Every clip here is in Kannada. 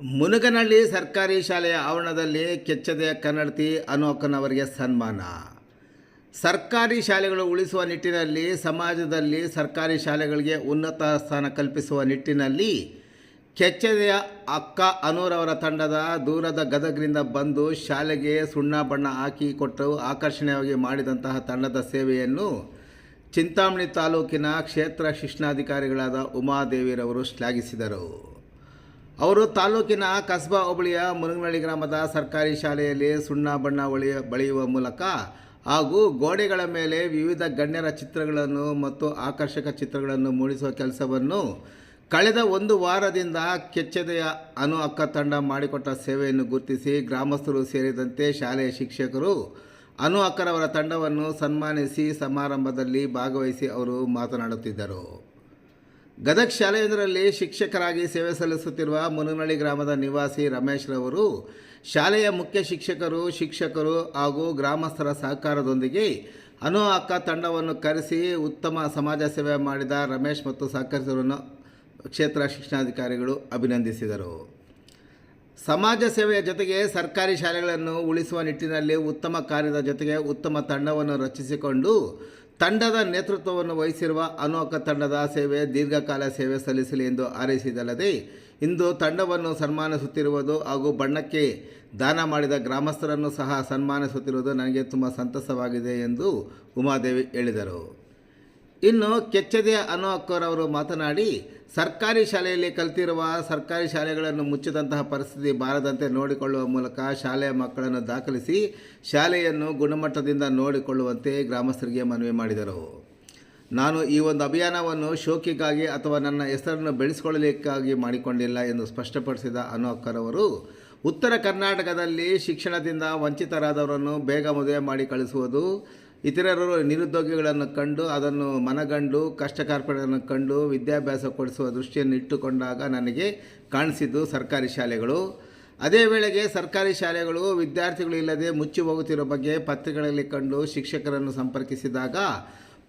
ಮುನಗನಹಳ್ಳಿ ಸರ್ಕಾರಿ ಶಾಲೆಯ ಆವರಣದಲ್ಲಿ ಕೆಚ್ಚದೆ ಕನ್ನಡತಿ ಅನೋಕನವರಿಗೆ ಸನ್ಮಾನ. ಸರ್ಕಾರಿ ಶಾಲೆಗಳು ಉಳಿಸುವ ನಿಟ್ಟಿನಲ್ಲಿ, ಸಮಾಜದಲ್ಲಿ ಸರ್ಕಾರಿ ಶಾಲೆಗಳಿಗೆ ಉನ್ನತ ಸ್ಥಾನ ಕಲ್ಪಿಸುವ ನಿಟ್ಟಿನಲ್ಲಿ ಕೆಚ್ಚದೆಯ ಅಕ್ಕ ಅನೂರವರ ತಂಡದ ದೂರದ ಗದಗರಿಂದ ಬಂದು ಶಾಲೆಗೆ ಸುಣ್ಣ ಬಣ್ಣ ಹಾಕಿ ಕೊಟ್ಟು ಆಕರ್ಷಣೀಯವಾಗಿ ಮಾಡಿದಂತಹ ತಂಡದ ಸೇವೆಯನ್ನು ಚಿಂತಾಮಣಿ ತಾಲೂಕಿನ ಕ್ಷೇತ್ರ ಶಿಕ್ಷಣಾಧಿಕಾರಿಗಳಾದ ಉಮಾದೇವಿರವರು ಶ್ಲಾಘಿಸಿದರು. ಅವರು ತಾಲೂಕಿನ ಕಸ್ಬಾ ಹೋಬಳಿಯ ಮುರುಗನಹಳ್ಳಿ ಗ್ರಾಮದ ಸರ್ಕಾರಿ ಶಾಲೆಯಲ್ಲಿ ಸುಣ್ಣ ಬಣ್ಣ ಒಳೆಯ ಬಳಿಯುವ ಮೂಲಕ ಹಾಗೂ ಗೋಡೆಗಳ ಮೇಲೆ ವಿವಿಧ ಗಣ್ಯರ ಚಿತ್ರಗಳನ್ನು ಮತ್ತು ಆಕರ್ಷಕ ಚಿತ್ರಗಳನ್ನು ಮೂಡಿಸುವ ಕೆಲಸವನ್ನು ಕಳೆದ ಒಂದು ವಾರದಿಂದ ಕೆಚ್ಚದೆಯ ಅನು ಅಕ್ಕ ತಂಡ ಮಾಡಿಕೊಟ್ಟ ಸೇವೆಯನ್ನು ಗುರುತಿಸಿ ಗ್ರಾಮಸ್ಥರು ಸೇರಿದಂತೆ ಶಾಲೆಯ ಶಿಕ್ಷಕರು ಅನು ಅಕ್ಕರವರ ತಂಡವನ್ನು ಸನ್ಮಾನಿಸಿ ಸಮಾರಂಭದಲ್ಲಿ ಭಾಗವಹಿಸಿ ಅವರು ಮಾತನಾಡುತ್ತಿದ್ದರು. ಗದಗ ಶಾಲೆಯೊಂದರಲ್ಲಿ ಶಿಕ್ಷಕರಾಗಿ ಸೇವೆ ಸಲ್ಲಿಸುತ್ತಿರುವ ಮುನಗನಹಳ್ಳಿ ಗ್ರಾಮದ ನಿವಾಸಿ ರಮೇಶ್ ರವರು ಶಾಲೆಯ ಮುಖ್ಯ ಶಿಕ್ಷಕರು ಶಿಕ್ಷಕರು ಹಾಗೂ ಗ್ರಾಮಸ್ಥರ ಸಹಕಾರದೊಂದಿಗೆ ಅನು ಅಕ್ಕ ತಂಡವನ್ನು ಕರೆಸಿ ಉತ್ತಮ ಸಮಾಜ ಸೇವೆ ಮಾಡಿದ ರಮೇಶ್ ಮತ್ತು ಸಹಕರಿಸಿದರನ್ನು ಕ್ಷೇತ್ರ ಶಿಕ್ಷಣಾಧಿಕಾರಿಗಳು ಅಭಿನಂದಿಸಿದರು. ಸಮಾಜ ಸೇವೆಯ ಜೊತೆಗೆ ಸರ್ಕಾರಿ ಶಾಲೆಗಳನ್ನು ಉಳಿಸುವ ನಿಟ್ಟಿನಲ್ಲಿ ಉತ್ತಮ ಕಾರ್ಯದ ಜೊತೆಗೆ ಉತ್ತಮ ತಂಡವನ್ನು ರಚಿಸಿಕೊಂಡು ತಂಡದ ನೇತೃತ್ವವನ್ನು ವಹಿಸಿರುವ ಅನೋಕ ತಂಡದ ಸೇವೆ ದೀರ್ಘಕಾಲ ಸೇವೆ ಸಲ್ಲಿಸಲಿ ಎಂದು ಹಾರೈಸಿದಲ್ಲದೆ, ಇಂದು ತಂಡವನ್ನು ಸನ್ಮಾನಿಸುತ್ತಿರುವುದು ಹಾಗೂ ಬಣ್ಣಕ್ಕೆ ದಾನ ಮಾಡಿದ ಗ್ರಾಮಸ್ಥರನ್ನು ಸಹ ಸನ್ಮಾನಿಸುತ್ತಿರುವುದು ನನಗೆ ತುಂಬ ಸಂತಸವಾಗಿದೆ ಎಂದು ಉಮಾದೇವಿ ಹೇಳಿದರು. ಇನ್ನು ಕೆಚ್ಚದೆ ಅನು ಅಕ್ಕರವರು ಮಾತನಾಡಿ, ಸರ್ಕಾರಿ ಶಾಲೆಯಲ್ಲಿ ಕಲಿತಿರುವ ಸರ್ಕಾರಿ ಶಾಲೆಗಳನ್ನು ಮುಚ್ಚಿದಂತಹ ಪರಿಸ್ಥಿತಿ ಬಾರದಂತೆ ನೋಡಿಕೊಳ್ಳುವ ಮೂಲಕ ಶಾಲೆಯ ಮಕ್ಕಳನ್ನು ದಾಖಲಿಸಿ ಶಾಲೆಯನ್ನು ಗುಣಮಟ್ಟದಿಂದ ನೋಡಿಕೊಳ್ಳುವಂತೆ ಗ್ರಾಮಸ್ಥರಿಗೆ ಮನವಿ ಮಾಡಿದರು. ನಾನು ಈ ಒಂದು ಅಭಿಯಾನವನ್ನು ಶೋಕಿಗಾಗಿ ಅಥವಾ ನನ್ನ ಹೆಸರನ್ನು ಬೆಳೆಸಿಕೊಳ್ಳಲಿಕ್ಕಾಗಿ ಮಾಡಿಕೊಂಡಿಲ್ಲ ಎಂದು ಸ್ಪಷ್ಟಪಡಿಸಿದ ಅನು ಅಕ್ಕರವರು ಉತ್ತರ ಕರ್ನಾಟಕದಲ್ಲಿ ಶಿಕ್ಷಣದಿಂದ ವಂಚಿತರಾದವರನ್ನು ಬೇಗ ಮದುವೆ ಮಾಡಿ ಕಳಿಸುವುದು ಇತರರು ನಿರುದ್ಯೋಗಿಗಳನ್ನು ಕಂಡು ಅದನ್ನು ಮನಗಂಡು ಕಷ್ಟ ಕಾರ್ಪಣ್ಯಗಳನ್ನು ಕಂಡು ವಿದ್ಯಾಭ್ಯಾಸ ಕೊಡಿಸುವ ದೃಷ್ಟಿಯನ್ನು ಇಟ್ಟುಕೊಂಡಾಗ ನನಗೆ ಕಾಣಿಸಿದ್ದು ಸರ್ಕಾರಿ ಶಾಲೆಗಳು. ಅದೇ ವೇಳೆಗೆ ಸರ್ಕಾರಿ ಶಾಲೆಗಳು ವಿದ್ಯಾರ್ಥಿಗಳು ಇಲ್ಲದೆ ಮುಚ್ಚಿ ಹೋಗುತ್ತಿರೋ ಬಗ್ಗೆ ಪತ್ರಿಕೆಗಳಲ್ಲಿ ಕಂಡು ಶಿಕ್ಷಕರನ್ನು ಸಂಪರ್ಕಿಸಿದಾಗ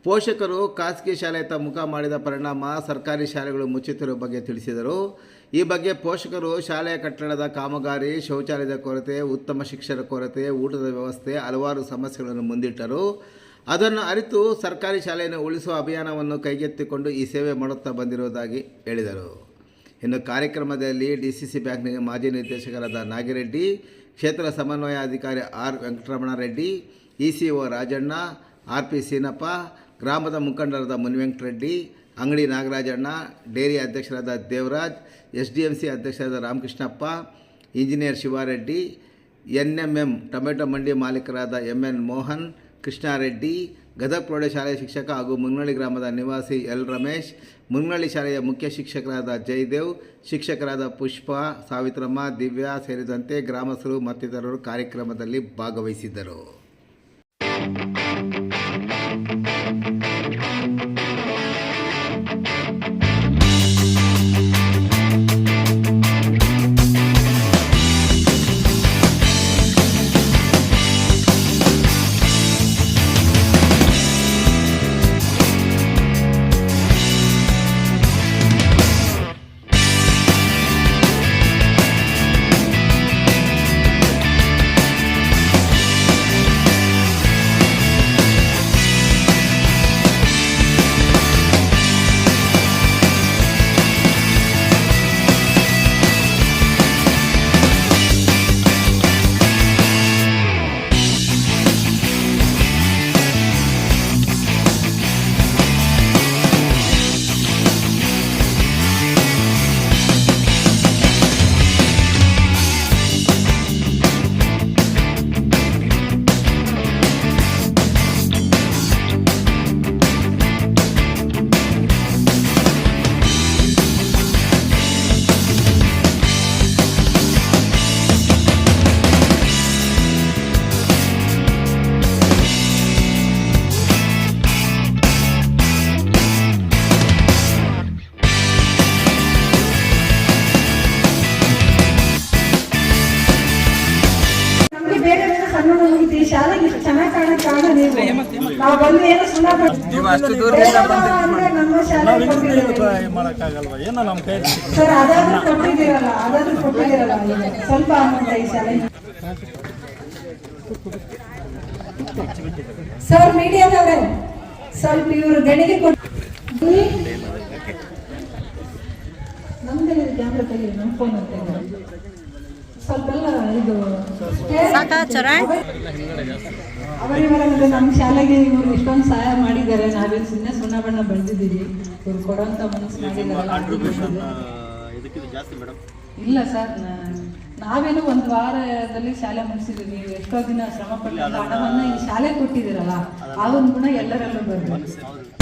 ಪೋಷಕರು ಖಾಸಗಿ ಶಾಲೆಯತ್ತ ಮುಖ ಮಾಡಿದ ಪರಿಣಾಮ ಸರ್ಕಾರಿ ಶಾಲೆಗಳು ಮುಚ್ಚುತ್ತಿರುವ ಬಗ್ಗೆ ತಿಳಿಸಿದರು. ಈ ಬಗ್ಗೆ ಪೋಷಕರು ಶಾಲೆಯ ಕಟ್ಟಡದ ಕಾಮಗಾರಿ, ಶೌಚಾಲಯದ ಕೊರತೆ, ಉತ್ತಮ ಶಿಕ್ಷಣ ಕೊರತೆ, ಊಟದ ವ್ಯವಸ್ಥೆ, ಹಲವಾರು ಸಮಸ್ಯೆಗಳನ್ನು ಮುಂದಿಟ್ಟರು. ಅದನ್ನು ಅರಿತು ಸರ್ಕಾರಿ ಶಾಲೆಯನ್ನು ಉಳಿಸುವ ಅಭಿಯಾನವನ್ನು ಕೈಗೆತ್ತಿಕೊಂಡು ಈ ಸೇವೆ ಮಾಡುತ್ತಾ ಬಂದಿರುವುದಾಗಿ ಹೇಳಿದರು. ಇನ್ನು ಕಾರ್ಯಕ್ರಮದಲ್ಲಿ ಡಿ ಸಿ ಸಿ ಬ್ಯಾಂಕ್ನ ಮಾಜಿ ನಿರ್ದೇಶಕರಾದ ನಾಗಿರೆಡ್ಡಿ, ಕ್ಷೇತ್ರ ಸಮನ್ವಯ ಅಧಿಕಾರಿ R Venkataramanareddy E C O Rajanna, R P Seenappa, ಗ್ರಾಮದ ಮುಖಂಡರಾದ ಮುನಿವೆಂಕಟರೆಡ್ಡಿ ಅಂಗಡಿ ನಾಗರಾಜಣ್ಣ, ಡೇರಿ ಅಧ್ಯಕ್ಷರಾದ Devaraj S D M C ಅಧ್ಯಕ್ಷರಾದ Ramakrishnappa, engineer Shivareddy N M M tomato ಮಂಡಿ ಮಾಲೀಕರಾದ ಎಂ ಎನ್ ಮೋಹನ್, ಕೃಷ್ಣಾರೆಡ್ಡಿ, ಗದಗ ಪ್ರೌಢಶಾಲೆಯ ಶಿಕ್ಷಕ ಹಾಗೂ ಮುನ್ನಳ್ಳಿ ಗ್ರಾಮದ ನಿವಾಸಿ ಎಲ್ ರಮೇಶ್, ಮುನ್ನಳ್ಳಿ ಶಾಲೆಯ ಮುಖ್ಯ ಶಿಕ್ಷಕರಾದ ಜಯದೇವ್, ಶಿಕ್ಷಕರಾದ ಪುಷ್ಪ, ಸಾವಿತ್ರಮ್ಮ, ದಿವ್ಯಾ ಸೇರಿದಂತೆ ಗ್ರಾಮಸ್ಥರು ಮತ್ತಿತರರು ಕಾರ್ಯಕ್ರಮದಲ್ಲಿ ಭಾಗವಹಿಸಿದ್ದರು. ಮಾಡೋಕ್ಕಾಗಲ್ವಾ? ಏನೋ ನಮ್ಮ ಕೈ ಸರ್ ಅದಾದ್ರು ಕೊಟ್ಟಿದ್ದೀರಲ್ಲ ಅದಾದ್ರೂ ಕೊಟ್ಟಿದ್ದೀರಲ್ಲ ಸ್ವಲ್ಪ ಸರ್ ಮೀಡಿಯಾದವ್ರೆ ಸ್ವಲ್ಪ ಇವರು ಗಣಿಗೆ ಕೊಟ್ಟು ನಮ್ದೇ ಕ್ಯಾಮ್ರಾ ತೆಗೀರಿ ನಮ್ಮ ಫೋನ್ ಅಂತ ಸ್ವಲ್ಪ ಎಲ್ಲ ಇದು ಅವರಿವರಂದ್ರೆ ನಮ್ಮ ಶಾಲೆಗೆ ಇವರು ಇಷ್ಟೊಂದು ಸಹಾಯ ಮಾಡಿದ್ದಾರೆ. ನಾವೇನು ಸುಮ್ಮನೆ ಸುಣ್ಣ ಬಣ್ಣ ಬೆಳೆದಿದ್ದೀವಿ. ಇವ್ರು ಕೊಡೋಂಥ ಮನಸ್ಸು ಮಾಡಿದ್ದಾರೆ. ಇಲ್ಲ ಸರ್ ನಾವೇನು ಒಂದು ವಾರದಲ್ಲಿ ಶಾಲೆ ಮುಗಿಸಿದೀವಿ. ಎಷ್ಟೋ ದಿನ ಶ್ರಮ ಪಟ್ಟು ಹಣವನ್ನ ಈ ಶಾಲೆ ಕೊಟ್ಟಿದ್ದೀರಲ್ಲ ಆ ಒಂದು ಗುಣ ಎಲ್ಲರಲ್ಲೂ ಬರ್ಬೇಕು.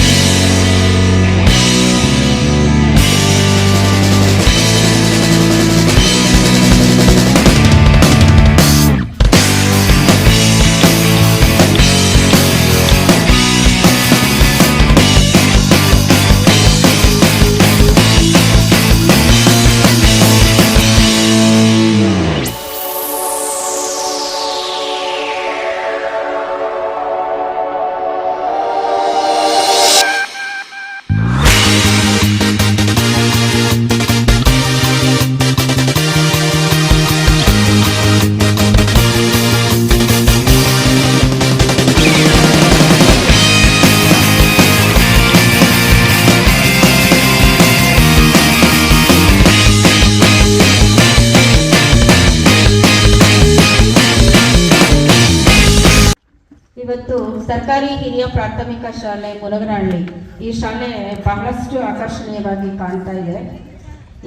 ಶಾಲೆ ಮುಲಗನಹಳ್ಳಿ ಈ ಶಾಲೆ ಬಹಳಷ್ಟು ಆಕರ್ಷಣೀಯವಾಗಿ ಕಾಣ್ತಾ ಇದೆ.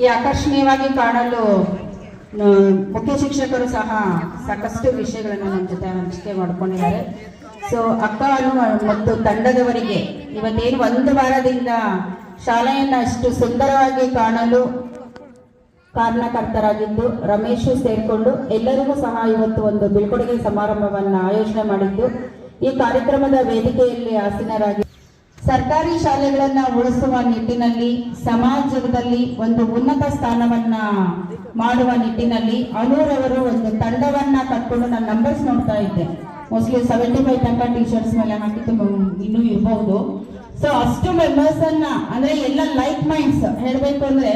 ಈ ಆಕರ್ಷಣೀಯವಾಗಿ ಕಾಣಲು ಮುಖ್ಯ ಶಿಕ್ಷಕರು ಸಹ ಸಾಕಷ್ಟು ವಿಷಯಗಳನ್ನು ನಮ್ಮ ಜೊತೆ ಹಂಚಿಕೆ ಮಾಡ್ಕೊಂಡಿದ್ದಾರೆ. ಸೊ ಅಕ್ಕ ಮತ್ತು ತಂಡದವರಿಗೆ ಇವತ್ತೇನು ಒಂದು ವಾರದಿಂದ ಶಾಲೆಯನ್ನು ಅಷ್ಟು ಸುಂದರವಾಗಿ ಕಾಣಲು ಕಾರಣಕರ್ತರಾಗಿದ್ದು, ರಮೇಶ್ ಸೇರಿಕೊಂಡು ಎಲ್ಲರಿಗೂ ಸಹ ಇವತ್ತು ಒಂದು ಬೀಳ್ಕೊಡುಗೆ ಸಮಾರಂಭವನ್ನು ಆಯೋಜನೆ ಮಾಡಿದ್ದು ಈ ಕಾರ್ಯಕ್ರಮದ ವೇದಿಕೆಯಲ್ಲಿ ಆಸೀನರಾಗಿ ಸರ್ಕಾರಿ ಶಾಲೆಗಳನ್ನ ಉಳಿಸುವ ನಿಟ್ಟಿನಲ್ಲಿ ಸಮಾಜದಲ್ಲಿ ಒಂದು ಉನ್ನತ ಸ್ಥಾನವನ್ನ ಮಾಡುವ ನಿಟ್ಟಿನಲ್ಲಿ ಅನೂರವರು ಒಂದು ತಂಡವನ್ನ ಕಟ್ಕೊಂಡು ನಾನು ನಂಬರ್ಸ್ ನೋಡ್ತಾ ಇದ್ದೆ. ಮೋಸ್ಟ್ಲಿ ಸೆವೆಂಟಿ ಫೈವ್ ತನಕ ಟಿ ಶರ್ಟ್ಸ್ ಮೇಲೆ ಮ್- ಇನ್ನೂ ಇರಬಹುದು ಸೊ ಅಷ್ಟು ಮೆಂಬರ್ಸ್ ಅನ್ನ, ಅಂದ್ರೆ ಎಲ್ಲ ಲೈಕ್ ಮೈಂಡ್ಸ್ ಹೇಳ್ಬೇಕು ಅಂದ್ರೆ,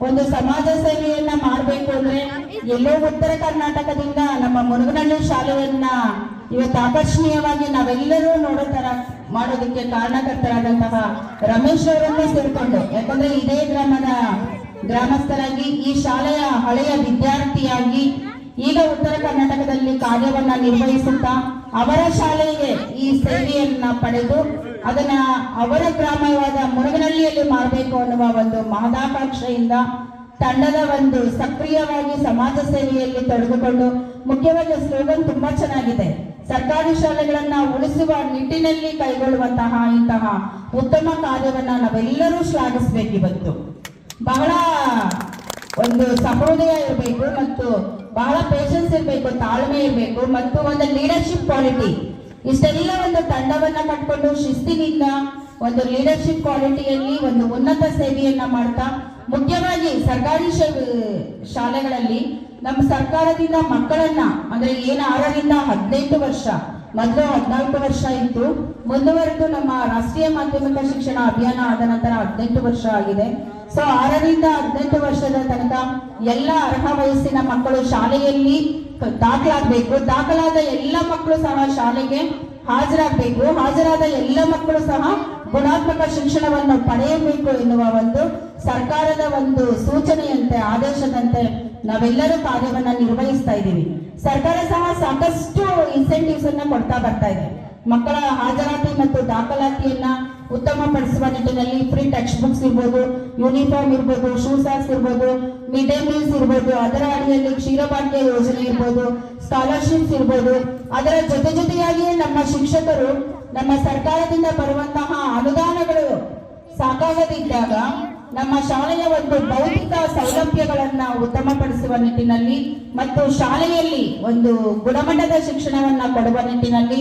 ಒಂದು ಸಮಾಜ ಸೇವೆಯನ್ನ ಮಾಡಬೇಕು ಅಂದ್ರೆ ಎಲ್ಲೋ ಉತ್ತರ ಕರ್ನಾಟಕದಿಂದ ನಮ್ಮ ಮುರುಗನಹಳ್ಳಿ ಶಾಲೆಯನ್ನ ಇವತ್ತು ಆಕರ್ಷಣೀಯವಾಗಿ ನಾವೆಲ್ಲರೂ ನೋಡೋ ತರ ಮಾಡೋದಕ್ಕೆ ಕಾರಣಕರ್ತರಾದಂತಹ ರಮೇಶ್ ಅವರನ್ನೇ ಸೇರ್ಕೊಂಡು, ಯಾಕಂದ್ರೆ ಇದೇ ಗ್ರಾಮದ ಗ್ರಾಮಸ್ಥರಾಗಿ, ಈ ಶಾಲೆಯ ಹಳೆಯ ವಿದ್ಯಾರ್ಥಿಯಾಗಿ ಈಗ ಉತ್ತರ ಕರ್ನಾಟಕದಲ್ಲಿ ಕಾರ್ಯವನ್ನ ನಿರ್ವಹಿಸುತ್ತಾ ಅವರ ಶಾಲೆಗೆ ಈ ಸೇವೆಯನ್ನ ಪಡೆದು ಅದನ್ನ ಅವರ ಗ್ರಾಮವಾದ ಮುರುಗನಹಳ್ಳಿಯಲ್ಲಿ ಮಾಡಬೇಕು ಅನ್ನುವ ಒಂದು ಮಹದಾಕಾಂಕ್ಷೆಯಿಂದ ತಂಡದ ಒಂದು ಸಕ್ರಿಯವಾಗಿ ಸಮಾಜ ಸೇವೆಯಲ್ಲಿ ತೊಡಗಿಕೊಂಡು ಮುಖ್ಯವಾಗಿ ಸ್ಲೋಗನ್ ತುಂಬಾ ಚೆನ್ನಾಗಿದೆ. ಸರ್ಕಾರಿ ಶಾಲೆಗಳನ್ನ ಉಳಿಸುವ ನಿಟ್ಟಿನಲ್ಲಿ ಕೈಗೊಳ್ಳುವಂತಹ ಇಂತಹ ಉತ್ತಮ ಕಾರ್ಯವನ್ನ ನಾವೆಲ್ಲರೂ ಶ್ಲಾಘಿಸಬೇಕು ಇವತ್ತು. ಬಹಳ ಒಂದು ಸಹೋದಯ ಇರಬೇಕು ಮತ್ತು ಬಹಳ ಪೇಷನ್ಸ್ ಇರಬೇಕು, ತಾಳ್ಮೆ ಇರಬೇಕು ಮತ್ತು ಒಂದು ಲೀಡರ್ಶಿಪ್ ಕ್ವಾಲಿಟಿ ಇಷ್ಟೆಲ್ಲ ಒಂದು ತಂಡವನ್ನ ಕಟ್ಕೊಂಡು ಶಿಸ್ತಿನಿಂದ ಒಂದು ಲೀಡರ್ಶಿಪ್ ಕ್ವಾಲಿಟಿಯಲ್ಲಿ ಒಂದು ಉನ್ನತ ಸೇವೆಯನ್ನ ಮಾಡ್ತಾ, ಮುಖ್ಯವಾಗಿ ಸರ್ಕಾರಿ ಶಾಲೆಗಳಲ್ಲಿ ನಮ್ಮ ಸರ್ಕಾರದಿಂದ ಮಕ್ಕಳನ್ನ, ಅಂದ್ರೆ ಏನು ಆರರಿಂದ ಹದಿನೆಂಟು ವರ್ಷ, ಮೊದಲು ಹದಿನಾಲ್ಕು ವರ್ಷ ಇತ್ತು. ಮುಂದುವರೆದು ನಮ್ಮ ರಾಷ್ಟ್ರೀಯ ಮಾಧ್ಯಮಿಕ ಶಿಕ್ಷಣ ಅಭಿಯಾನ ಆದ ನಂತರ ಹದಿನೆಂಟು ವರ್ಷ ಆಗಿದೆ. ಸೊ ಆರರಿಂದ ಹದಿನೆಂಟು ವರ್ಷದ ತನಕ ಎಲ್ಲ ಅರ್ಹ ವಯಸ್ಸಿನ ಮಕ್ಕಳು ಶಾಲೆಯಲ್ಲಿ ದಾಖಲಾಗಬೇಕು. ದಾಖಲಾದ ಎಲ್ಲ ಮಕ್ಕಳು ಸಹ ಶಾಲೆಗೆ ಹಾಜರಾಗಬೇಕು. ಹಾಜರಾದ ಎಲ್ಲ ಮಕ್ಕಳು ಸಹ ಗುಣಾತ್ಮಕ ಶಿಕ್ಷಣವನ್ನು ಪಡೆಯಬೇಕು ಎನ್ನುವ ಒಂದು ಸರ್ಕಾರದ ಒಂದು ಸೂಚನೆಯಂತೆ, ಆದೇಶದಂತೆ ನಾವೆಲ್ಲರೂ ಕಾರ್ಯವನ್ನ ನಿರ್ವಹಿಸ್ತಾ ಇದ್ದೀವಿ. ಸರ್ಕಾರ ಸಹ ಸಾಕಷ್ಟು ಇನ್ಸೆಂಟಿವ್ಸ್ ಅನ್ನ ಕೊಡ್ತಾ ಬರ್ತಾ ಇದೆ. ಮಕ್ಕಳ ಹಾಜರಾತಿ ಮತ್ತು ದಾಖಲಾತಿಯನ್ನ ಉತ್ತಮಪಡಿಸುವ ನಿಟ್ಟಿನಲ್ಲಿ ಫ್ರೀ ಟೆಕ್ಸ್ಟ್ ಬುಕ್ಸ್ ಇರ್ಬೋದು ಯೂನಿಫಾರ್ಮ್ ಇರ್ಬೋದು ಶೂ ಸಾಕ್ಸ್ ಇರ್ಬೋದು ಮಿಡ್ ಡೇ ಮೀಲ್ಸ್ ಇರ್ಬೋದು, ಅದರ ಅಡಿಯಲ್ಲಿ ಕ್ಷೀರಭಾಗ್ಯ ಯೋಜನೆ ಇರ್ಬೋದು ಸ್ಕಾಲರ್ಶಿಪ್ಸ್ ಇರ್ಬೋದು. ಅದರ ಜೊತೆ ಜೊತೆಯಾಗಿಯೇ ನಮ್ಮ ಶಿಕ್ಷಕರು ನಮ್ಮ ಸರ್ಕಾರದಿಂದ ಬರುವಂತಹ ಅನುದಾನಗಳು ಸಾಕಾಗದಿದ್ದಾಗ ನಮ್ಮ ಶಾಲೆಯ ಒಂದು ಭೌತಿಕ ಸೌಲಭ್ಯಗಳನ್ನ ಉತ್ತಮಪಡಿಸುವ ನಿಟ್ಟಿನಲ್ಲಿ ಮತ್ತು ಶಾಲೆಯಲ್ಲಿ ಒಂದು ಗುಣಮಟ್ಟದ ಶಿಕ್ಷಣವನ್ನ ಕೊಡುವ ನಿಟ್ಟಿನಲ್ಲಿ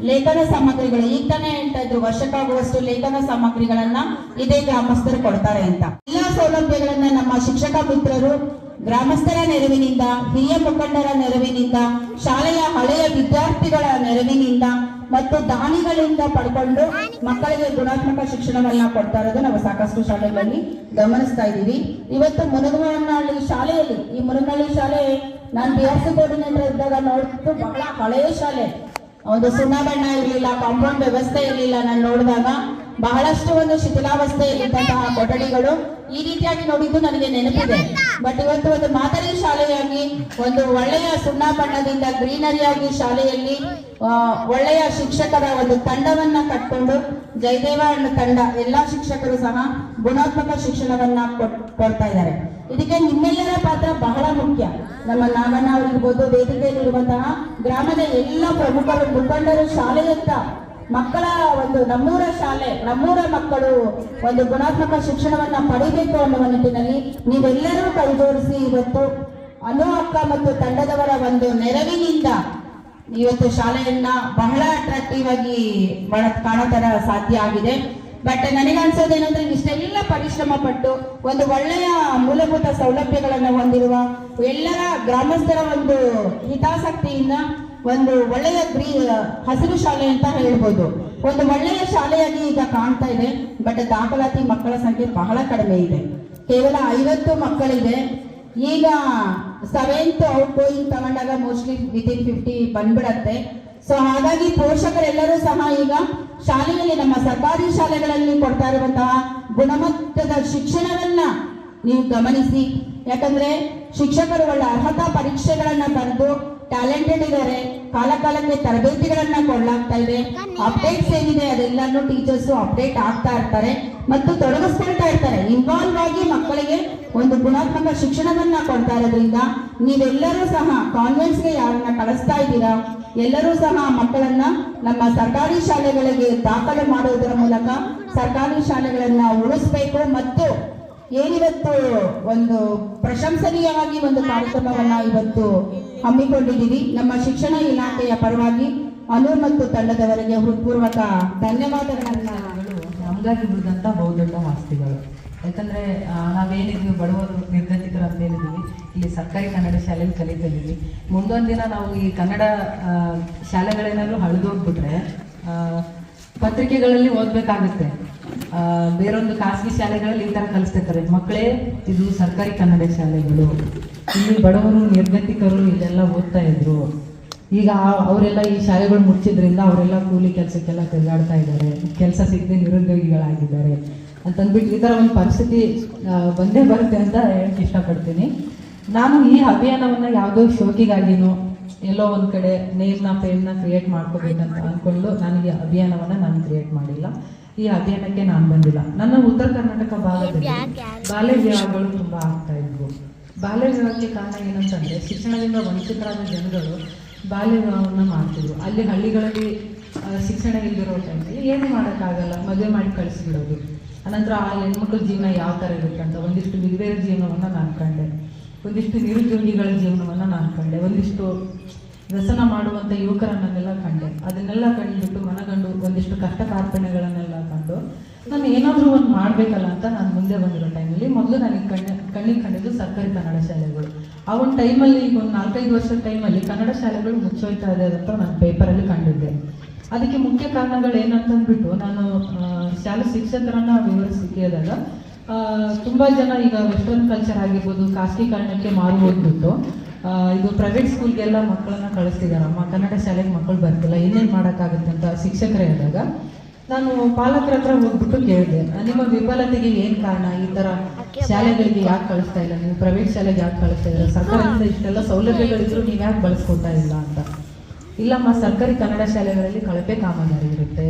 ಲೇಖನ ಸಾಮಗ್ರಿಗಳು ಈಗ ತಾನೇ ಹೇಳ್ತಾ ವರ್ಷಕ್ಕಾಗುವಷ್ಟು ಲೇಖನ ಸಾಮಗ್ರಿಗಳನ್ನ ಇದೇ ಗ್ರಾಮಸ್ಥರು ಕೊಡ್ತಾರೆ ಅಂತ. ಎಲ್ಲಾ ಸೌಲಭ್ಯಗಳನ್ನ ನಮ್ಮ ಶಿಕ್ಷಕ ಮಿತ್ರರು ಗ್ರಾಮಸ್ಥರ ನೆರವಿನಿಂದ, ಹಿರಿಯ ಮುಖಂಡರ ನೆರವಿನಿಂದ, ಶಾಲೆಯ ಹಳೆಯ ವಿದ್ಯಾರ್ಥಿಗಳ ನೆರವಿನಿಂದ ಮತ್ತು ದಾನಿಗಳಿಂದ ಪಡ್ಕೊಂಡು ಮಕ್ಕಳಿಗೆ ಗುಣಾತ್ಮಕ ಶಿಕ್ಷಣವನ್ನ ಕೊಡ್ತಾ ಇರೋದು ನಾವು ಸಾಕಷ್ಟು ಶಾಲೆಗಳಲ್ಲಿ ಗಮನಿಸ್ತಾ ಇದ್ದೀವಿ. ಇವತ್ತು ಮುನಗನಹಳ್ಳಿ ಶಾಲೆಯಲ್ಲಿ, ಈ ಮುನಗನಹಳ್ಳಿ ಶಾಲೆ ನಾನು ಬಿ ಆರ್ ಸಿ ಕೋರ್ಡಿನೇಟರ್ ಇದ್ದಾಗ ನೋಡಿದ್ದು ಬಹಳ ಹಳೆಯ ಶಾಲೆ. ಒಂದು ಸುಣ್ಣ ಬಣ್ಣ ಇರಲಿಲ್ಲ ಕಾಂಪೌಂಡ್ ವ್ಯವಸ್ಥೆ ಇರಲಿಲ್ಲ. ನಾನು ನೋಡಿದಾಗ ಬಹಳಷ್ಟು ಒಂದು ಶಿಥಿಲಾವಸ್ಥೆಯಲ್ಲಿದ್ದಂತಹ ಕೊಠಡಿಗಳು ಈ ರೀತಿಯಾಗಿ ನೋಡಿದ್ದು ನನಗೆ ನೆನಪಿದೆ. ಬಟ್ ಇವತ್ತು ಒಂದು ಮಾದರಿ ಶಾಲೆಯಾಗಿ, ಒಂದು ಒಳ್ಳೆಯ ಸುಣ್ಣ ಬಣ್ಣದಿಂದ ಗ್ರೀನರಿಯಾಗಿ ಶಾಲೆಯಲ್ಲಿ ಒಳ್ಳೆಯ ಶಿಕ್ಷಕರ ಒಂದು ತಂಡವನ್ನ ಕಟ್ಕೊಂಡು ಜಯದೇವ ತಂಡ, ಎಲ್ಲಾ ಶಿಕ್ಷಕರು ಸಹ ಗುಣಾತ್ಮಕ ಶಿಕ್ಷಣವನ್ನ ಕೊಡ್ತಾ ಇದ್ದಾರೆ. ಇದಕ್ಕೆ ನಿಮ್ಮೆಲ್ಲರ ಪಾತ್ರ ಬಹಳ ಮುಖ್ಯ. ನಮ್ಮ ನಾಗಣ್ಣ ಅವರಿರ್ಬೋದು ವೇದಿಕೆಯಲ್ಲಿರುವಂತಹ ಗ್ರಾಮದ ಎಲ್ಲ ಪ್ರಮುಖರು ಮುಖಂಡರು ಶಾಲೆಯತ್ತ ಮಕ್ಕಳ ಒಂದು ನಮ್ಮೂರ ಶಾಲೆ, ನಮ್ಮೂರ ಮಕ್ಕಳು ಒಂದು ಗುಣಾತ್ಮಕ ಶಿಕ್ಷಣವನ್ನ ಪಡಿಬೇಕು ಅನ್ನುವ ನಿಟ್ಟಿನಲ್ಲಿ ನೀವೆಲ್ಲರೂ ಕೈಜೋಡಿಸಿ ಇವತ್ತು ಅನು ಅಕ್ಕ ಮತ್ತು ತಂಡದವರ ಒಂದು ನೆರವಿನಿಂದ ಇವತ್ತು ಶಾಲೆಯನ್ನ ಬಹಳ ಅಟ್ರಾಕ್ಟಿವ್ ಆಗಿ ಕಾಣತರ ಕಾಣೋ ತರ ಸಾಧ್ಯ ಆಗಿದೆ. ಬಟ್ ನನಗೆ ಅನ್ಸೋದೇನಂದ್ರೆ ಇಷ್ಟೆಲ್ಲ ಪರಿಶ್ರಮ ಪಟ್ಟು ಒಂದು ಒಳ್ಳೆಯ ಮೂಲಭೂತ ಸೌಲಭ್ಯಗಳನ್ನು ಹೊಂದಿರುವ ಎಲ್ಲರ ಗ್ರಾಮಸ್ಥರ ಒಂದು ಹಿತಾಸಕ್ತಿಯಿಂದ ಒಂದು ಒಳ್ಳೆಯ ಗ್ರೀ ಹಸಿರು ಶಾಲೆ ಅಂತ ಹೇಳ್ಬೋದು. ಒಂದು ಒಳ್ಳೆಯ ಶಾಲೆಯಾಗಿ ಈಗ ಕಾಣ್ತಾ ಇದೆ, ಬಟ್ ದಾಖಲಾತಿ ಮಕ್ಕಳ ಸಂಖ್ಯೆ ಬಹಳ ಕಡಿಮೆ ಇದೆ. ಕೇವಲ ಐವತ್ತು ಮಕ್ಕಳಿದೆ. ಈಗ ಸೆವೆಂತ್ ಔಟ್ ಗೋಯಿಂಗ್ ತಗೊಂಡಾಗ ಮೋಸ್ಟ್ಲಿ ವಿತಿನ್ ಫಿಫ್ಟಿ ಬಂದ್ಬಿಡತ್ತೆ. ಸೊ ಹಾಗಾಗಿ ಪೋಷಕರೆಲ್ಲರೂ ಸಹ ಈಗ ಶಾಲೆಯಲ್ಲಿ ನಮ್ಮ ಸರ್ಕಾರಿ ಶಾಲೆಗಳಲ್ಲಿ ಕೊಡ್ತಾ ಇರುವಂತಹ ಗುಣಮಟ್ಟದ ಶಿಕ್ಷಣವನ್ನ ನೀವು ಗಮನಿಸಿ. ಯಾಕಂದ್ರೆ ಶಿಕ್ಷಕರು ಒಳ್ಳೆ ಅರ್ಹತಾ ಪರೀಕ್ಷೆಗಳನ್ನ ಬರೆದು ಟ್ಯಾಲೆಂಟೆಡ್ ಇದ್ದಾರೆ ಕಾಲ ಕಾಲಕ್ಕೆ ತರಬೇತಿಗಳನ್ನ ಕೊಡ್ಲಾಗ್ತಾ ಇದೆ ಅಪ್ಡೇಟ್ಸ್ ಏನಿದೆ ಅದೆಲ್ಲಾನು ಟೀಚರ್ಸ್ ಅಪ್ಡೇಟ್ ಆಗ್ತಾ ಇರ್ತಾರೆ ಮತ್ತು ತೊಡಗಿಸ್ಕೊಳ್ತಾ ಇರ್ತಾರೆ. ಇನ್ವಾಲ್ವ್ ಆಗಿ ಮಕ್ಕಳಿಗೆ ಒಂದು ಗುಣಾತ್ಮಕ ಶಿಕ್ಷಣವನ್ನ ಕೊಡ್ತಾ ಇರೋದ್ರಿಂದ ನೀವೆಲ್ಲರೂ ಸಹ ಕಾನ್ವೆಂಟ್ಸ್ಗೆ ಯಾರನ್ನ ಕಳಿಸ್ತಾ ಇದ್ದೀರಾ? ಎಲ್ಲರೂ ಸಹ ಮಕ್ಕಳನ್ನ ನಮ್ಮ ಸರ್ಕಾರಿ ಶಾಲೆಗಳಿಗೆ ದಾಖಲೆ ಮಾಡುವುದರ ಮೂಲಕ ಸರ್ಕಾರಿ ಶಾಲೆಗಳನ್ನ ಉಳಿಸ್ಬೇಕು ಮತ್ತು ಏನಿವತ್ತು ಒಂದು ಪ್ರಶಂಸನೀಯವಾಗಿ ಒಂದು ಕಾರ್ಯಕ್ರಮವನ್ನ ಇವತ್ತು ಹಮ್ಮಿಕೊಂಡಿದ್ದೀವಿ. ನಮ್ಮ ಶಿಕ್ಷಣ ಇಲಾಖೆಯ ಪರವಾಗಿ ಅನು ಮತ್ತು ತಂಡದವರಿಗೆ ಹೃತ್ಪೂರ್ವಕ ಧನ್ಯವಾದಗಳನ್ನು ನಮಗಾಗಿ ಬಿಡಿದಂಥ ಬಹುದೊಡ್ಡ ಆಸ್ತಿಗಳು. ಯಾಕಂದ್ರೆ ನಾವೇನಿದ್ವಿ ಬಡವರು ನಿರ್ಗತಿಕರು ಅಂತ ಹೇಳಿದ್ವಿ. ಇಲ್ಲಿ ಸರ್ಕಾರಿ ಕನ್ನಡ ಶಾಲೆಯಲ್ಲಿ ಕಲಿತಾ ಮುಂದೊಂದು ದಿನ ನಾವು ಈ ಕನ್ನಡ ಶಾಲೆಗಳೇನಾದ್ರು ಹಳಿದೋಗ್ಬಿಟ್ರೆ ಪತ್ರಿಕೆಗಳಲ್ಲಿ ಓದಬೇಕಾಗುತ್ತೆ. ಬೇರೊಂದು ಖಾಸಗಿ ಶಾಲೆಗಳಲ್ಲಿ ಈ ಥರ ಕಲಿಸ್ತಿರ್ತಾರೆ. ಮಕ್ಕಳೇ, ಇದು ಸರ್ಕಾರಿ ಕನ್ನಡ ಶಾಲೆಗಳು. ಇಲ್ಲಿ ಬಡವರು, ನಿರ್ಗತಿಕರು ಇದೆಲ್ಲ ಓದ್ತಾ ಇದ್ರು. ಈಗ ಅವರೆಲ್ಲ ಈ ಶಾಲೆಗಳು ಮುಚ್ಚಿದ್ರಿಂದ ಅವರೆಲ್ಲ ಕೂಲಿ ಕೆಲಸಕ್ಕೆಲ್ಲ ತಿರುಗಾಡ್ತಾ ಇದ್ದಾರೆ. ಕೆಲಸ ಸಿಗದೆ ನಿರುದ್ಯೋಗಿಗಳಾಗಿದ್ದಾರೆ. ಅಂತಂದ್ಬಿಟ್ಟು ಈ ಥರ ಒಂದು ಪರಿಸ್ಥಿತಿ ಬಂದೇ ಬರುತ್ತೆ ಅಂತ ಹೇಳಕ್ ಇಷ್ಟಪಡ್ತೀನಿ. ನಾನು ಈ ಅಭಿಯಾನವನ್ನು ಯಾವುದೋ ಶೋಕಿಗಾಗಿನೋ, ಎಲ್ಲೋ ಒಂದು ಕಡೆ, ನೇಮ್ನ, ಫೇಮ್ನ ಕ್ರಿಯೇಟ್ ಮಾಡ್ಕೋಬೇಕಂತ ಅಂದ್ಕೊಂಡು ನನಗೆ ಅಭಿಯಾನವನ್ನು ನಾನು ಕ್ರಿಯೇಟ್ ಮಾಡಿಲ್ಲ. ಈ ಅಧ್ಯಯನಕ್ಕೆ ನಾನು ಬಂದಿಲ್ಲ. ನನ್ನ ಉತ್ತರ ಕರ್ನಾಟಕ ಭಾಗದಲ್ಲಿ ಬಾಲ್ಯ ವಿವಾಹಗಳು ತುಂಬ ಆಗ್ತಾ ಇದ್ವು. ಬಾಲ್ಯ ವಿವಾಹಕ್ಕೆ ಕಾರಣ ಏನಂತಂದ್ರೆ ಶಿಕ್ಷಣದಿಂದ ವಂಚಿತರಾದ ಜನಗಳು ಬಾಲ್ಯ ವಿವಾಹವನ್ನು ಮಾಡ್ತಿದ್ರು. ಅಲ್ಲಿ ಹಳ್ಳಿಗಳಲ್ಲಿ ಶಿಕ್ಷಣ ಇಲ್ದಿರೋ ಟೈಮಲ್ಲಿ ಏನು ಮಾಡೋಕ್ಕಾಗಲ್ಲ. ಮದುವೆ ಮಾಡಿ ಕಳಿಸ್ಬಿಡೋದು. ಅನಂತರ ಆ ಹೆಣ್ಮಕ್ಳ ಜೀವನ ಯಾವ ಥರ ಇರುತ್ತೆ ಅಂತ ಒಂದಿಷ್ಟು ವಿಧವೆಯರ ಜೀವನವನ್ನು ನಾನು ಕಂಡೆ. ಒಂದಿಷ್ಟು ನಿರುದ್ಯೋಗಿಗಳ ಜೀವನವನ್ನು ನಾನು ಕಂಡೆ. ಒಂದಿಷ್ಟು ವ್ಯಸನ ಮಾಡುವಂಥ ಯುವಕರನ್ನೆಲ್ಲ ಕಂಡೆ. ಅದನ್ನೆಲ್ಲ ಕಂಡುಬಿಟ್ಟು ಮನಗಂಡು ಒಂದಿಷ್ಟು ಕಷ್ಟ ಕಾರ್ಪಣ್ಯಗಳನ್ನೆಲ್ಲ ಕಂಡು, ನಾನು ಏನಾದರೂ ಒಂದು ಮಾಡಬೇಕಲ್ಲ ಅಂತ ನಾನು ಮುಂದೆ ಬಂದಿರೋ ಟೈಮಲ್ಲಿ ಮೊದಲು ನನಗೆ ಕಣ್ಣ, ಕಣ್ಣಿಗೆ ಕಂಡಿದ್ದು ಸರ್ಕಾರಿ ಕನ್ನಡ ಶಾಲೆಗಳು. ಆ ಒಂದು ಟೈಮಲ್ಲಿ ಈಗ ಒಂದು ನಾಲ್ಕೈದು ವರ್ಷದ ಟೈಮಲ್ಲಿ ಕನ್ನಡ ಶಾಲೆಗಳು ಮುಚ್ಚೋಯ್ತಾ ಇದೆ ಅಂತ ನಾನು ಪೇಪರಲ್ಲಿ ಕಂಡಿದ್ದೆ. ಅದಕ್ಕೆ ಮುಖ್ಯ ಕಾರಣಗಳು ಏನಂತಂದ್ಬಿಟ್ಟು ನಾನು ಶಾಲೆ ಶಿಕ್ಷಕರನ್ನ ವಿವರಿಸಿ ಕೇಳಿದಾಗ ತುಂಬ ಜನ ಈಗ ವೆಸ್ಟರ್ನ್ ಕಲ್ಚರ್ ಆಗಿರ್ಬೋದು ಖಾಸಗೀಕರಣಕ್ಕೆ ಮಾರು ಹೋಗ್ಬಿಟ್ಟು ಇದು ಪ್ರೈವೇಟ್ ಸ್ಕೂಲ್ಗೆಲ್ಲ ಮಕ್ಕಳನ್ನ ಕಳಿಸ್ತಿದಾರಮ್ಮ ಕನ್ನಡ ಶಾಲೆಗೆ ಮಕ್ಕಳು ಬರ್ತಿಲ್ಲ. ಏನೇನು ಮಾಡೋಕ್ಕಾಗುತ್ತೆ ಅಂತ ಶಿಕ್ಷಕರೇ ಹೇಳಿದಾಗ, ನಾನು ಪಾಲಕರ ಹತ್ರ ಹೋಗ್ಬಿಟ್ಟು ಕೇಳಿದೆ. ನಿಮ್ಮ ವಿಫಲತೆಗೆ ಏನು ಕಾರಣ? ಈ ಥರ ಶಾಲೆಗಳಿಗೆ ಯಾಕೆ ಕಳಿಸ್ತಾ ಇಲ್ಲ? ನೀವು ಪ್ರೈವೇಟ್ ಶಾಲೆಗೆ ಯಾಕೆ ಕಳಿಸ್ತಾ ಇಲ್ಲ? ಸರ್ಕಾರದಿಂದ ಇಷ್ಟೆಲ್ಲ ಸೌಲಭ್ಯಗಳಿದ್ರು ನೀವು ಯಾಕೆ ಬಳಸ್ಕೊತಾ ಇಲ್ಲ ಅಂತ. ಇಲ್ಲಮ್ಮ, ಸರ್ಕಾರಿ ಕನ್ನಡ ಶಾಲೆಗಳಲ್ಲಿ ಕಳಪೆ ಕಾಮಗಾರಿ ಇರುತ್ತೆ.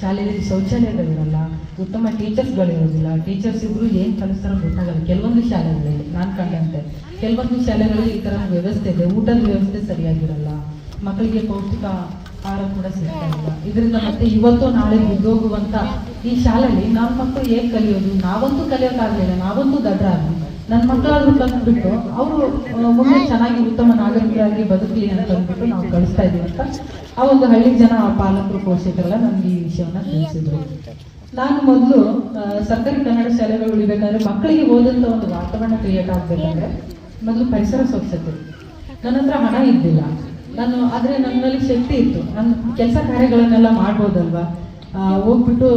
ಶಾಲೆಯಲ್ಲಿ ಶೌಚಾಲಯಗಳಿರಲ್ಲ, ಉತ್ತಮ ಟೀಚರ್ಸ್ಗಳಿರೋದಿಲ್ಲ. ಟೀಚರ್ಸ್ ಇಬ್ರು ಏನು ಕಲಿಸ್ತಾರೋ ಗೊತ್ತಾಗಲ್ಲ. ಕೆಲವೊಂದು ಶಾಲೆಗಳಲ್ಲಿ, ನಾನು ಕಂಡಂತೆ. ಕೆಲವೊಂದು ಶಾಲೆಗಳಲ್ಲಿ ಈ ಥರ ವ್ಯವಸ್ಥೆ ಇದೆ. ಊಟದ ವ್ಯವಸ್ಥೆ ಸರಿಯಾಗಿರಲ್ಲ. ಮಕ್ಕಳಿಗೆ ಪೌಷ್ಟಿಕ ಆಹಾರ ಕೂಡ ಸಿಗ್ತಾ ಇಲ್ಲ. ಇದರಿಂದ ಮತ್ತೆ ಇವತ್ತು ನಾಳೆ ಬಿದ್ದೋಗುವಂತ ಈ ಶಾಲೆಯಲ್ಲಿ ನಮ್ಮ ಮಕ್ಕಳು ಹೇಗೆ ಕಲಿಯೋದು? ನಾವಂತೂ ಕಲಿಯೋಕ್ಕಾಗಲಿಲ್ಲ. ನಾವಂತೂ ದಡ್ರಾದ್ವಿ. ನನ್ನ ಮಕ್ಕಳಾದ್ರೂ ಕಲ್ತ್ಬಿಟ್ಟು ಅವರು ಮುಂದೆ ಚೆನ್ನಾಗಿ ಉತ್ತಮ ನಾಗರಿಕರಾಗಿ ಬದುಕಲಿ ಅಂತ ಅಂದ್ಬಿಟ್ಟು ನಾವು ಕಳಿಸ್ತಾ ಇದೀವಿ ಅಂತ. ಆ ಒಂದು ಹಳ್ಳಿ ಜನ ಪಾಲಕರು ಪೋಷಕರೆಲ್ಲ ನಮ್ಗೆ ಈ ವಿಷಯವನ್ನ ತಿಳಿಸಿದ್ರು. ನಾನು ಮೊದಲು ಸರ್ಕಾರಿ ಕನ್ನಡ ಶಾಲೆಗಳು ಉಳಿಬೇಕಾದ್ರೆ ಮಕ್ಕಳಿಗೆ ಓದಂತ ಒಂದು ವಾತಾವರಣ ಕ್ರಿಯೇಟ್ ಆಗ್ಬೇಕಂದ್ರೆ ಮೊದಲು ಪರಿಸರ ಸ್ವಚ್ಛತೆ. ನನ್ನ ಹತ್ರ ಹಣ ಇದ್ದಿಲ್ಲ. ನಾನು ಆದ್ರೆ ನನ್ನಲ್ಲಿ ಶಕ್ತಿ ಇತ್ತು. ನನ್ನ ಕೆಲಸ ಕಾರ್ಯಗಳನ್ನೆಲ್ಲ ಮಾಡ್ಬೋದಲ್ವಾ? ಹೋಗ್ಬಿಟ್ಟು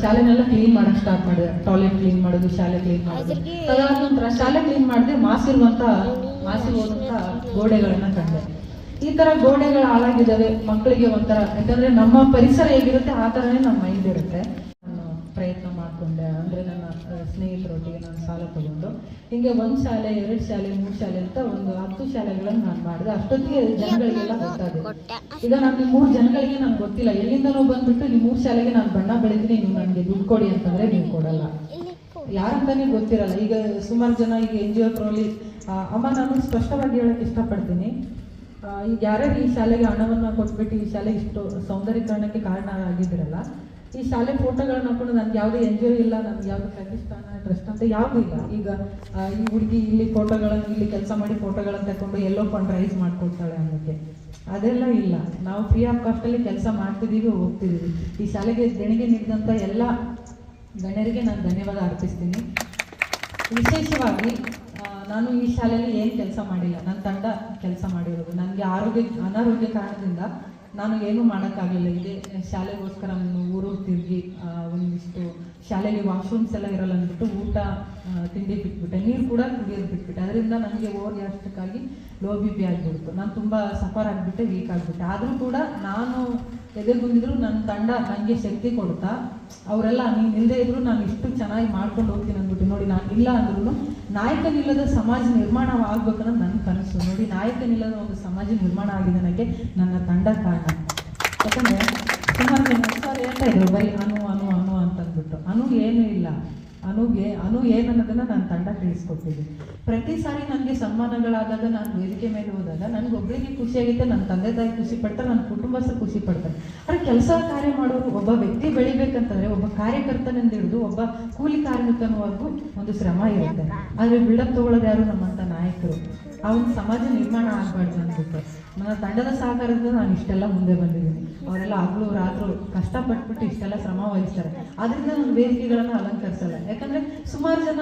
ಶಾಲೆನೆಲ್ಲ ಕ್ಲೀನ್ ಮಾಡಕ್ ಸ್ಟಾರ್ಟ್ ಮಾಡಿದೆ ಟಾಯ್ಲೆಟ್ ಕ್ಲೀನ್ ಮಾಡೋದು ಶಾಲೆ ಕ್ಲೀನ್ ಮಾಡೋದು. ಅದಾದ ನಂತರ ಶಾಲೆ ಕ್ಲೀನ್ ಮಾಡಿದೆ ಮಾಸಿರುವಂತ ಮಾಸಿರುವಂತ ಗೋಡೆಗಳನ್ನ ಕಂಡೆ. ಈ ತರ ಗೋಡೆಗಳು ಹಾಳಾಗಿದ್ದಾವೆ ಮಕ್ಕಳಿಗೆ ಒಂಥರ ಯಾಕಂದ್ರೆ ನಮ್ಮ ಪರಿಸರ ಹೇಗಿರುತ್ತೆ ಆ ತರನೇ ನಮ್ಮ ಮೈಂಡ್ ಇರುತ್ತೆ. ಮಾಡಿಕೊಂಡೆ ಅಂದರೆ ನನ್ನ ಸ್ನೇಹಿತರೊಟ್ಟಿಗೆ ನಾನು ಸಾಲ ತಗೊಂಡು. ಹಿಂಗೆ ಒಂದು ಶಾಲೆ, ಎರಡು ಶಾಲೆ, ಮೂರು ಶಾಲೆ ಅಂತ ಒಂದು ಹತ್ತು ಶಾಲೆಗಳನ್ನು ನಾನು ಮಾಡಿದೆ. ಅಷ್ಟೊತ್ತಿಗೆ ಜನಗಳಿಗೆಲ್ಲ ಗೊತ್ತಾಗಿದೆ ಈಗ ಈ ಮೂರು ಜನಗಳಿಗೆ ನಾನು ಗೊತ್ತಿಲ್ಲ. ಎಲ್ಲಿಂದನೋ ಬಂದ್ಬಿಟ್ಟು ನೀವು ಮೂರು ಶಾಲೆಗೆ ನಾನು ಬಣ್ಣ ಬೆಳಿತೀನಿ ನೀವು ನನಗೆ ದುಡ್ಡು ಕೊಡಿ ಅಂತಂದರೆ ನೀವು ಕೊಡಲ್ಲ. ಯಾರಂತಾನೆ ಗೊತ್ತಿರಲ್ಲ. ಈಗ ಸುಮಾರು ಜನ ಈಗ ಎನ್ ಜಿ ಒ ಹತ್ರದಲ್ಲಿ ಅಮ್ಮ ನಾನು ಸ್ಪಷ್ಟವಾಗಿ ಹೇಳಕ್ಕೆ ಇಷ್ಟಪಡ್ತೀನಿ. ಈಗ ಯಾರ್ಯಾರು ಈ ಶಾಲೆಗೆ ಹಣವನ್ನು ಕೊಟ್ಬಿಟ್ಟು ಈ ಶಾಲೆ ಇಷ್ಟು ಸೌಂದರ್ಯೀಕರಣಕ್ಕೆ ಕಾರಣ ಆಗಿದ್ದೀರಲ್ಲ ಈ ಶಾಲೆ ಫೋಟೋಗಳನ್ನ ಹಾಕೊಂಡು ನನ್ಗೆ ಯಾವುದೇ ಒ ಇಲ್ಲ, ನನ್ಗೆ ಯಾವುದೇ ಪ್ರತಿಷ್ಠಾನ, ಟ್ರಸ್ಟ್ ಅಂತ ಯಾವುದೂ ಇಲ್ಲ. ಈಗ ಈ ಹುಡುಗಿ ಇಲ್ಲಿ ಫೋಟೋಗಳನ್ನು, ಇಲ್ಲಿ ಕೆಲಸ ಮಾಡಿ ಫೋಟೋಗಳನ್ನು ತಗೊಂಡು ಎಲ್ಲೋ ಫಂಡ್ ರೈಸ್ ಮಾಡ್ಕೊಡ್ತಾಳೆ ಅನ್ನೋಕ್ಕೆ. ಅದೆಲ್ಲ ಇಲ್ಲ. ನಾವು ಫ್ರೀ ಆಫ್ ಕಾಸ್ಟಲ್ಲಿ ಕೆಲಸ ಮಾಡ್ತಿದ್ದೀವಿ ಹೋಗ್ತಿದ್ದೀವಿ ಈ ಶಾಲೆಗೆ ದೇಣಿಗೆ ನೀಡಿದಂಥ ಎಲ್ಲ ಗಣ್ಯರಿಗೆ ನಾನು ಧನ್ಯವಾದ ಅರ್ಪಿಸ್ತೀನಿ. ವಿಶೇಷವಾಗಿ ನಾನು ಈ ಶಾಲೆಯಲ್ಲಿ ಏನು ಕೆಲಸ ಮಾಡಿಲ್ಲ. ನನ್ನ ತಂಡ ಕೆಲಸ ಮಾಡಿರೋದು. ನನಗೆ ಆರೋಗ್ಯ, ಅನಾರೋಗ್ಯ ಕಾರಣದಿಂದ ನಾನು ಏನೂ ಮಾಡೋಕ್ಕಾಗಲಿಲ್ಲ. ಇದೇ ಶಾಲೆಗೋಸ್ಕರ ನಾನು ಊರು ತಿರುಗಿ ಒಂದಿಷ್ಟು ಶಾಲೆಗೆ ವಾಶ್ರೂಮ್ಸ್ ಎಲ್ಲ ಇರಲ್ಲ ಅಂದ್ಬಿಟ್ಟು ಊಟ ತಿಂಡಿ ಬಿಟ್ಬಿಟ್ಟೆ. ನೀರು ಕೂಡ ಕುಡಿಯೋದು ಬಿಟ್ಬಿಟ್ಟೆ. ಅದರಿಂದ ನನಗೆ ಓವರ್ ಅಷ್ಟಕ್ಕಾಗಿ ಲೋ ಬಿ ಪಿ ಆಗಿಬಿಡ್ತು. ನಾನು ತುಂಬ ಸಫರ್ ಆಗಿಬಿಟ್ಟೆ ವೀಕ್ ಆಗಿಬಿಟ್ಟೆ. ಆದರೂ ಕೂಡ ನಾನು ಎದೆಗುಂದಿದ್ರು ನನ್ನ ತಂಡ ನನಗೆ ಶಕ್ತಿ ಕೊಡ್ತಾ, ಅವರೆಲ್ಲ ನೀನು ಇಲ್ಲದೆ ಇದ್ರು ನಾನು ಇಷ್ಟು ಚೆನ್ನಾಗಿ ಮಾಡ್ಕೊಂಡು ಹೋಗ್ತೀನಿ ಅಂದ್ಬಿಟ್ಟು ನೋಡಿ, ನಾನು ಇಲ್ಲ ಅಂದ್ರೂ ನಾಯಕನಿಲ್ಲದ ಸಮಾಜ ನಿರ್ಮಾಣ ಆಗ್ಬೇಕನ್ನೋದು ನನ್ನ ಕನಸು. ನೋಡಿ, ನಾಯಕನಿಲ್ಲದ ಒಂದು ಸಮಾಜ ನಿರ್ಮಾಣ ಆಗಿದೆ ನನಗೆ ನನ್ನ ತಂಡ ಕಾರಣ. ಯಾಕಂದ್ರೆ ಸುಮಾರು ಹೇಳ್ತಾ ಇದ್ರು, ಬರೀ ಅನು ಅನು ಅನು ಅಂತಂದ್ಬಿಟ್ಟು. ಅನು ಏನೂ ಇಲ್ಲ. ಅನುಗೆ, ಅನು ಏನನ್ನೋದನ್ನ ನಾನು ತಂಡ ತಿಳಿಸ್ಕೊಟ್ಟಿದ್ದೀನಿ ಪ್ರತಿ ಸಾರಿ ನನಗೆ ಸನ್ಮಾನಗಳಾದಾಗ ನಾನು ವೇದಿಕೆ ಮೇಲೆ ಹೋದಾಗ ನನಗೊಬ್ಬರಿಗೆ ಖುಷಿಯಾಗಿತ್ತೆ ನನ್ನ ತಂದೆ ತಾಯಿ ಖುಷಿ ಪಡ್ತಾರೆ ನನ್ನ ಕುಟುಂಬಸ್ಥರು ಖುಷಿ ಪಡ್ತಾರೆ. ಆದರೆ ಕೆಲಸ ಕಾರ್ಯ ಮಾಡೋರು ಒಬ್ಬ ವ್ಯಕ್ತಿ ಬೆಳಿಬೇಕಂತಂದ್ರೆ ಒಬ್ಬ ಕಾರ್ಯಕರ್ತನಿಂದ ಹಿಡಿದು ಒಬ್ಬ ಕೂಲಿ ಕಾರ್ಮಿಕನವರೆಗೂ ಒಂದು ಶ್ರಮ ಇರುತ್ತೆ. ಆದರೆ ಬಿಲ್ಡಪ್ ತಗೊಳ್ಳೋದು ಯಾರು ನಮ್ಮಂಥ ನಾಯಕರು? ಆ ಒಂದು ಸಮಾಜ ನಿರ್ಮಾಣ ಆಗ್ಬಾರ್ದು ಅನ್ಬಿಟ್ಟು ನನ್ನ ತಂಡದ ಸಹಕಾರದಿಂದ ನಾನು ಇಷ್ಟೆಲ್ಲ ಮುಂದೆ ಬಂದಿದ್ದೀನಿ. ಅವರೆಲ್ಲ ಆಗ್ಲೂ ರಾತ್ರಿ ಕಷ್ಟಪಟ್ಬಿಟ್ಟು ಇಷ್ಟೆಲ್ಲ ಶ್ರಮ ವಹಿಸ್ತಾರೆ. ಅದರಿಂದ ನಾನು ವೇದಿಕೆಗಳನ್ನು ಅಲಂಕರಿಸಲ್ಲ. ಯಾಕಂದ್ರೆ ಸುಮಾರು ಜನ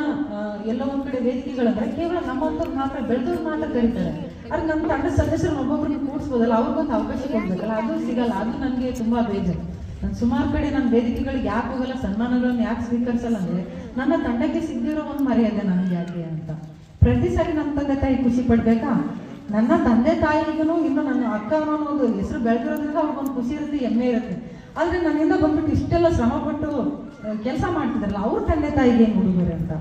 ಎಲ್ಲ ಒಂದ್ ಕಡೆ ವೇದಿಕೆಗಳಂದ್ರೆ ಕೇವಲ ನಮ್ಮಂಥವ್ರು ಮಾತ್ರ ಬೆಳೆದವ್ರು ಮಾತ್ರ ಕರೀತಾರೆ. ಆದ್ರೆ ನಮ್ಮ ತಂಡದ ಸದಸ್ಯರು ಒಬ್ಬೊಬ್ಬರಿಗೆ ಕೂಡಿಸ್ಬೋದಲ್ಲ ಅವ್ರಿಗೊಂದು ಅವಕಾಶ ಕೊಡ್ಬೇಕಲ್ಲ, ಅದು ಸಿಗಲ್ಲ, ಅದು ನನಗೆ ತುಂಬಾ ಬೇಜಾರು. ನಾನು ಸುಮಾರು ಕಡೆ ನನ್ನ ವೇದಿಕೆಗಳಿಗೆ ಯಾಕೆ ಹೋಗಲ್ಲ, ಸನ್ಮಾನಗಳನ್ನು ಯಾಕೆ ಸ್ವೀಕರಿಸಲ್ಲ ಅಂದ್ರೆ, ನನ್ನ ತಂಡಕ್ಕೆ ಸಿಗದಿರೋ ಒಂದು ಮರ್ಯಾದೆ ನನಗೆ ಯಾಕೆ ಅಂತ. ಪ್ರತಿ ಸಾರಿ ನನ್ನ ತಂದೆ ತಾಯಿ ಖುಷಿ ಪಡ್ಬೇಕಾ? ನನ್ನ ತಂದೆ ತಾಯಿಗೂ ಇನ್ನು ನನ್ನ ಅಕ್ಕ ಅನ್ನೋ ಒಂದು ಹೆಸರು ಬೆಳೆದಿರೋದ್ರಿಂದ ಅವ್ರಿಗೊಂದು ಖುಷಿ ಇರುತ್ತೆ, ಹೆಮ್ಮೆ ಇರುತ್ತೆ. ಆದ್ರೆ ನನ್ನಿಂದ ಬಂದ್ಬಿಟ್ಟು ಇಷ್ಟೆಲ್ಲ ಶ್ರಮ ಪಟ್ಟು ಕೆಲಸ ಮಾಡ್ತಿದ್ರಲ್ಲ ಅವ್ರ ತಂದೆ ತಾಯಿಗೆ ಏನು ಹುಡುಗರು ಅಂತ?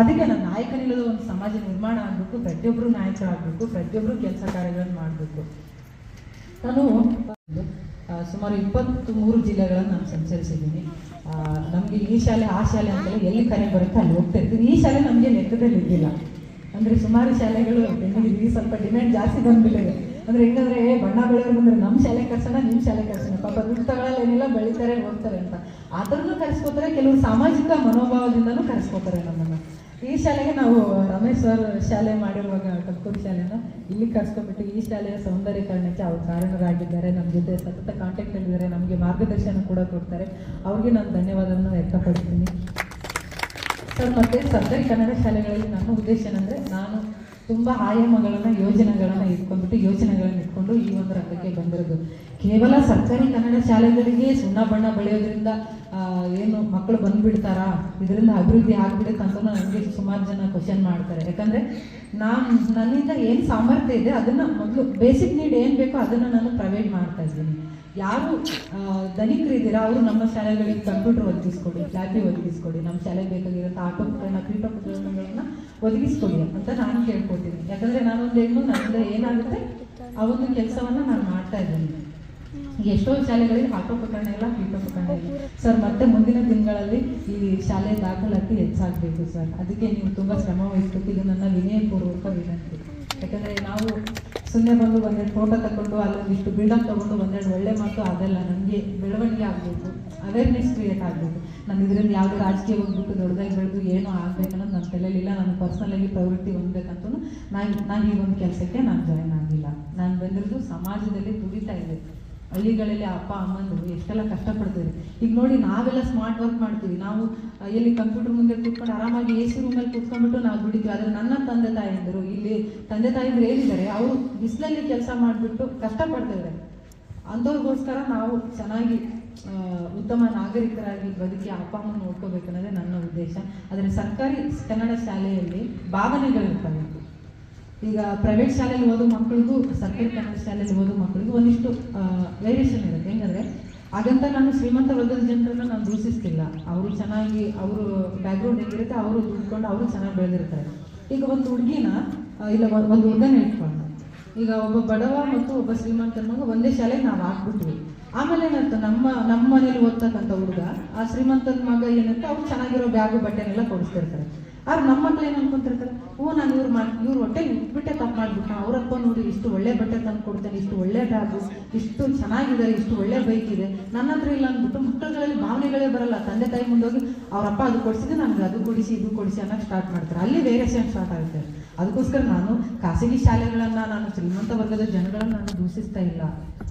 ಅದಕ್ಕೆ ನನ್ನ ನಾಯಕನಿಲ್ಲದ ಒಂದು ಸಮಾಜ ನಿರ್ಮಾಣ ಆಗಬೇಕು ಪ್ರತಿಯೊಬ್ಬರು ನಾಯಕರಾಗಬೇಕು ಪ್ರತಿಯೊಬ್ಬರು ಕೆಲಸ ಕಾರ್ಯಗಳನ್ನು ಮಾಡಬೇಕು. ನಾನು ಸುಮಾರು ಇಪ್ಪತ್ತು ಮೂರು ಜಿಲ್ಲೆಗಳನ್ನು ನಾನು ಸಂಚರಿಸಿದ್ದೀನಿ. ನಮಗೆ ಈ ಶಾಲೆ, ಆ ಶಾಲೆ ಅಂತೇಳಿ ಎಲ್ಲಿ ಕರೆ ಬರುತ್ತೆ ಅಲ್ಲಿ ಹೋಗ್ತಾ ಇರ್ತೀನಿ. ಈ ಶಾಲೆ ನಮಗೆ ಲೆಕ್ಕದಲ್ಲಿ ಇದ್ದಿಲ್ಲ. ಅಂದರೆ ಸುಮಾರು ಶಾಲೆಗಳು ಬೆಂಗಳೂರಿಗೆ ಸ್ವಲ್ಪ ಡಿಮ್ಯಾಂಡ್ ಜಾಸ್ತಿ ಬಂದ್ಬಿಟ್ಟಿದೆ. ಅಂದ್ರೆ ಹೆಂಗಂದ್ರೆ ಏ, ಬಣ್ಣ ಬೆಳೆಯೋರು ಬಂದ್ರೆ ನಮ್ಮ ಶಾಲೆ ಕರ್ಸೋಣ ನಿಮ್ಮ ಶಾಲೆ ಕರ್ಸೋಣ. ಪಾಪ ದುಡ್ಡು ತಗೊಳ್ಳಲ್ಲ ಏನಿಲ್ಲ ಬೆಳಿತಾರೆ ಹೋಗ್ತಾರೆ ಅಂತ. ಆದ್ರೂ ಕರೆಸ್ಕೋತಾರೆ ಕೆಲವು ಸಾಮಾಜಿಕ ಮನೋಭಾವದಿಂದನೂ ಕರೆಸ್ಕೋತಾರೆ ನಮ್ಮನ್ನು. ಈ ಶಾಲೆಗೆ ನಾವು ರಮೇಶ್ ಸರ್ ಶಾಲೆ ಮಾಡಿರುವಾಗ ಕಲ್ಕೂರು ಶಾಲೆನ ಇಲ್ಲಿ ಕರ್ಸ್ಕೊಬಿಟ್ಟು ಈ ಶಾಲೆಯ ಸೌಂದರ್ಯೀಕರಣಕ್ಕೆ ಅವ್ರು ಕಾರಣರಾಗಿದ್ದಾರೆ. ನಮ್ಮ ಜೊತೆ ಸತತ ಕಾಂಟ್ಯಾಕ್ಟ್ ಇದ್ದಾರೆ. ನಮಗೆ ಮಾರ್ಗದರ್ಶನ ಕೂಡ ಕೊಡ್ತಾರೆ. ಅವ್ರಿಗೆ ನಾನು ಧನ್ಯವಾದವನ್ನು ವ್ಯಕ್ತಪಡ್ತೀನಿ ಸರ್, ಮತ್ತೆ ಸರ್ಕಾರಿ ಕನ್ನಡ ಶಾಲೆಗಳಲ್ಲಿ ನನ್ನ ಉದ್ದೇಶ ಏನಂದ್ರೆ ನಾನು ತುಂಬಾ ಆಯಾಮಗಳನ್ನ ಯೋಜನೆಗಳನ್ನ ಇಟ್ಕೊಂಡ್ಬಿಟ್ಟು ಯೋಜನೆಗಳನ್ನ ಇಟ್ಕೊಂಡು ಈ ಒಂದು ರಂಗಕ್ಕೆ ಬಂದಿರೋದು. ಕೇವಲ ಸರ್ಕಾರಿ ಕನ್ನಡ ಶಾಲೆಗಳಿಗೆ ಸುಣ್ಣ ಬಣ್ಣ ಬೆಳೆಯೋದ್ರಿಂದ ಏನು ಮಕ್ಕಳು ಬಂದ್ಬಿಡ್ತಾರಾ? ಇದರಿಂದ ಅಭಿವೃದ್ಧಿ ಆಗ್ಬಿಡುತ್ತೆ ಅಂತ ನನಗೆ ಸುಮಾರು ಜನ ಕ್ವಶನ್ ಮಾಡ್ತಾರೆ. ಯಾಕಂದ್ರೆ ನಾನು, ನನ್ನಿಂದ ಏನು ಸಾಮರ್ಥ್ಯ ಇದೆ ಅದನ್ನ ಮೊದಲು ಬೇಸಿಕ್ ನೀಡ್ ಏನು ಬೇಕೋ ಅದನ್ನ ನಾನು ಪ್ರೊವೈಡ್ ಮಾಡ್ತಾ ಇದ್ದೀನಿ. ಯಾರು ಧನಿಕರಿದ್ದೀರಾ ಅವರು ನಮ್ಮ ಶಾಲೆಗಳಿಗೆ ಕಂಪ್ಯೂಟರ್ ಒದಗಿಸ್ಕೊಡಿ ಲ್ಯಾಬಿ ಒದಗಿಸ್ಕೊಡಿ ನಮ್ಮ ಶಾಲೆಗೆ ಬೇಕಾಗಿರೋ ಆಟೋಪಕರಣ ಉಪಕರಣ ಕ್ರೀಡೋಪಕರಣಗಳನ್ನ ಒದಗಿಸ್ಕೊಡಿ ಅಂತ ನಾನು ಕೇಳ್ಕೊತೀನಿ ಯಾಕಂದ್ರೆ ನಾನೊಂದು ಹೆಣ್ಣು, ನನ್ನಿಂದ ಏನಾಗುತ್ತೆ? ಆ ಒಂದು ಕೆಲಸವನ್ನ ನಾನು ಮಾಡ್ತಾ ಇದ್ದೀನಿ. ಎಷ್ಟೋ ಶಾಲೆಗಳಿಗೆ ಆಟೋಪಕರಣ ಇಲ್ಲ ಪೀಠೋಪಕರಣ ಇಲ್ಲ. ಸರ್ ಮತ್ತೆ ಮುಂದಿನ ದಿನಗಳಲ್ಲಿ ಈ ಶಾಲೆ ದಾಖಲಾತಿ ಹೆಚ್ಚಾಗಬೇಕು ಸರ್ ಅದಕ್ಕೆ ನೀವು ತುಂಬ ಶ್ರಮ ವಹಿಸ್ಬೇಕು. ಇದು ನನ್ನ ವಿನಯಪೂರ್ವಕ ವಿನಂತಿ. ಯಾಕಂದ್ರೆ ನಾವು ಸುಮ್ಮನೆ ಬಂದು ಒಂದೆರಡು ಫೋಟೋ ತಗೊಂಡು ಅಲ್ಲೊಂದಿಷ್ಟು ಬಿಲ್ಡಪ್ ತಗೊಂಡು ಒಂದೆರಡು ಒಳ್ಳೆ ಮಾತು ಅದೆಲ್ಲ. ನನಗೆ ಬೆಳವಣಿಗೆ ಆಗಬೇಕು. ಅವೇರ್ನೆಸ್ ಕ್ರಿಯೇಟ್ ಆಗಬೇಕು. ನಾನು ಇದರಲ್ಲಿ ಯಾವುದೇ ರಾಜಕೀಯ ಹೋಗ್ಬಿಟ್ಟು ದೊಡ್ಡದಾಗಿ ಬೆಳೆದು ಏನೂ ಆಗ್ಬೇಕು ಅನ್ನೋದು ನನ್ನ ತಲೆಯಲ್ಲಿಲ್ಲ ನಾನು ಪರ್ಸ್ನಲಾಗಿ ಪ್ರವೃತ್ತಿ ಹೊಂದಬೇಕಂತೂ ನಾನು ನಾನು ಈ ಒಂದು ಕೆಲಸಕ್ಕೆ ನಾನು ಜಾಯ್ನ್ ಆಗಿಲ್ಲ. ನಾನು ಬಂದಿರೋದು ಸಮಾಜದಲ್ಲಿ ದುಡಿತಾ ಇದೆ ಹಳ್ಳಿಗಳಲ್ಲಿ ಅಪ್ಪ ಅಮ್ಮಂದರು ಎಷ್ಟೆಲ್ಲ ಕಷ್ಟಪಡ್ತೀವಿ ಈಗ ನೋಡಿ ನಾವೆಲ್ಲ ಸ್ಮಾರ್ಟ್ ವರ್ಕ್ ಮಾಡ್ತೀವಿ. ನಾವು ಎಲ್ಲಿ ಕಂಪ್ಯೂಟರ್ ಮುಂದೆ ಕೂತ್ಕೊಂಡು ಆರಾಮಾಗಿ ಎ ಸಿ ರೂಮಲ್ಲಿ ಕೂತ್ಕೊಂಡ್ಬಿಟ್ಟು ನಾವು ದುಡಿತೀವಿ. ಆದರೆ ನನ್ನ ತಂದೆ ತಾಯಿಯಂದರು ಇಲ್ಲಿ ತಂದೆ ತಾಯಿಗಳು ಏನಿದ್ದಾರೆ? ಅವರು ಬಿಸಿಲಲ್ಲಿ ಕೆಲಸ ಮಾಡಿಬಿಟ್ಟು ಕಷ್ಟಪಡ್ತಿದ್ದಾರೆ. ಅಂಥವ್ರಿಗೋಸ್ಕರ ನಾವು ಚೆನ್ನಾಗಿ ಉತ್ತಮ ನಾಗರಿಕರಾಗಿ ಬದುಕಿ ಅಪ್ಪ ಅಮ್ಮ ನೋಡ್ಕೋಬೇಕನ್ನೋದೇ ನನ್ನ ಉದ್ದೇಶ. ಆದರೆ ಸರ್ಕಾರಿ ಕನ್ನಡ ಶಾಲೆಯಲ್ಲಿ ಭಾವನೆಗಳಿರ್ತವೆ. ಈಗ ಪ್ರೈವೇಟ್ ಶಾಲೆಯಲ್ಲಿ ಓದೋ ಮಕ್ಕಳಿಗೂ ಸರ್ಕಾರಿ ಕನ್ನಡ ಶಾಲೆಯಲ್ಲಿ ಓದೋ ಮಕ್ಕಳಿಗೂ ಒಂದಿಷ್ಟು ವೇರಿಯೇಷನ್ ಇರುತ್ತೆ. ಹೆಂಗಂದ್ರೆ ಹಾಗಂತ ನಾನು ಶ್ರೀಮಂತ ವರ್ಗದ ಜನರನ್ನ ನಾನು ದೂಷಿಸ್ತಿಲ್ಲ. ಅವರು ಚೆನ್ನಾಗಿ, ಅವರು ಬ್ಯಾಕ್ಗ್ರೌಂಡ್ ಹೆಂಗಿರುತ್ತೆ, ಅವರು ದುಡ್ಕೊಂಡು ಅವರು ಚೆನ್ನಾಗಿ ಬೆಳೆದಿರ್ತಾರೆ. ಈಗ ಒಂದು ಹುಡುಗಿನ ಇಲ್ಲ ಒಂದ್- ಹುಡುಗನ ಇಟ್ಕೊಂಡು, ಈಗ ಒಬ್ಬ ಬಡವ ಮತ್ತು ಒಬ್ಬ ಶ್ರೀಮಂತ ಮಗ ಒಂದೇ ಶಾಲೆಗೆ ನಾವು ಹಾಕ್ಬಿಟ್ವಿ. ಆಮೇಲೆ ಏನಂತ ನಮ್ಮ ನಮ್ಮ ಮನೇಲಿ ಓದ್ತಕ್ಕಂಥ ಹುಡುಗ ಆ ಶ್ರೀಮಂತನ ಮಗ ಏನಂತ ಅವ್ರು ಚೆನ್ನಾಗಿರೋ ಬ್ಯಾಗು ಬಟ್ಟೆನೆಲ್ಲ ಕೊಡಿಸ್ತಿರ್ತಾರೆ. ಆದ್ರೆ ನಮ್ಮ ಮಕ್ಳು ಏನು ಅನ್ಕೊಂತಿರ್ತಾರೆ? ಓ, ನಾನು ಇವ್ರು ಇವ್ರ ಹೊಟ್ಟೆ ಇಟ್ಬಿಟ್ಟೆ ತಪ್ಪು ಮಾಡ್ಬಿಟ್ಟು ಅವ್ರಪ್ಪ ನೋಡಿ ಇಷ್ಟು ಒಳ್ಳೆ ಬಟ್ಟೆ ತಂದು ಕೊಡ್ತಾನೆ ಇಷ್ಟು ಒಳ್ಳೆ ಬ್ಯಾಗು, ಇಷ್ಟು ಚೆನ್ನಾಗಿದ್ದಾರೆ ಇಷ್ಟು ಒಳ್ಳೆ ಬೈಕ್ ಇದೆ. ನನ್ನ ಹತ್ರ ಇಲ್ಲ ಅಂದ್ಬಿಟ್ಟು ಮಕ್ಕಳುಗಳಲ್ಲಿ ಭಾವನೆಗಳೇ ಬರಲ್ಲ. ತಂದೆ ತಾಯಿ ಮುಂದೋಗಿ ಅವರಪ್ಪ ಅದು ಕೊಡಿಸಿದ್ರೆ ನನಗೆ ಅದು ಕೊಡಿಸಿ, ಇದು ಕೊಡಿಸಿ ಅನ್ನೋಕೆ ಸ್ಟಾರ್ಟ್ ಮಾಡ್ತಾರೆ. ಅಲ್ಲಿ ವೇರಿಯೇಷನ್ ಸ್ಟಾರ್ಟ್ ಆಗುತ್ತೆ. ಅದಕ್ಕೋಸ್ಕರ ನಾನು ಖಾಸಗಿ ಶಾಲೆಗಳನ್ನ ನಾನು ಶ್ರೀಮಂತ ವರ್ಗದ ಜನಗಳನ್ನ ನಾನು ದೂಷಿಸ್ತಾ ಇಲ್ಲ.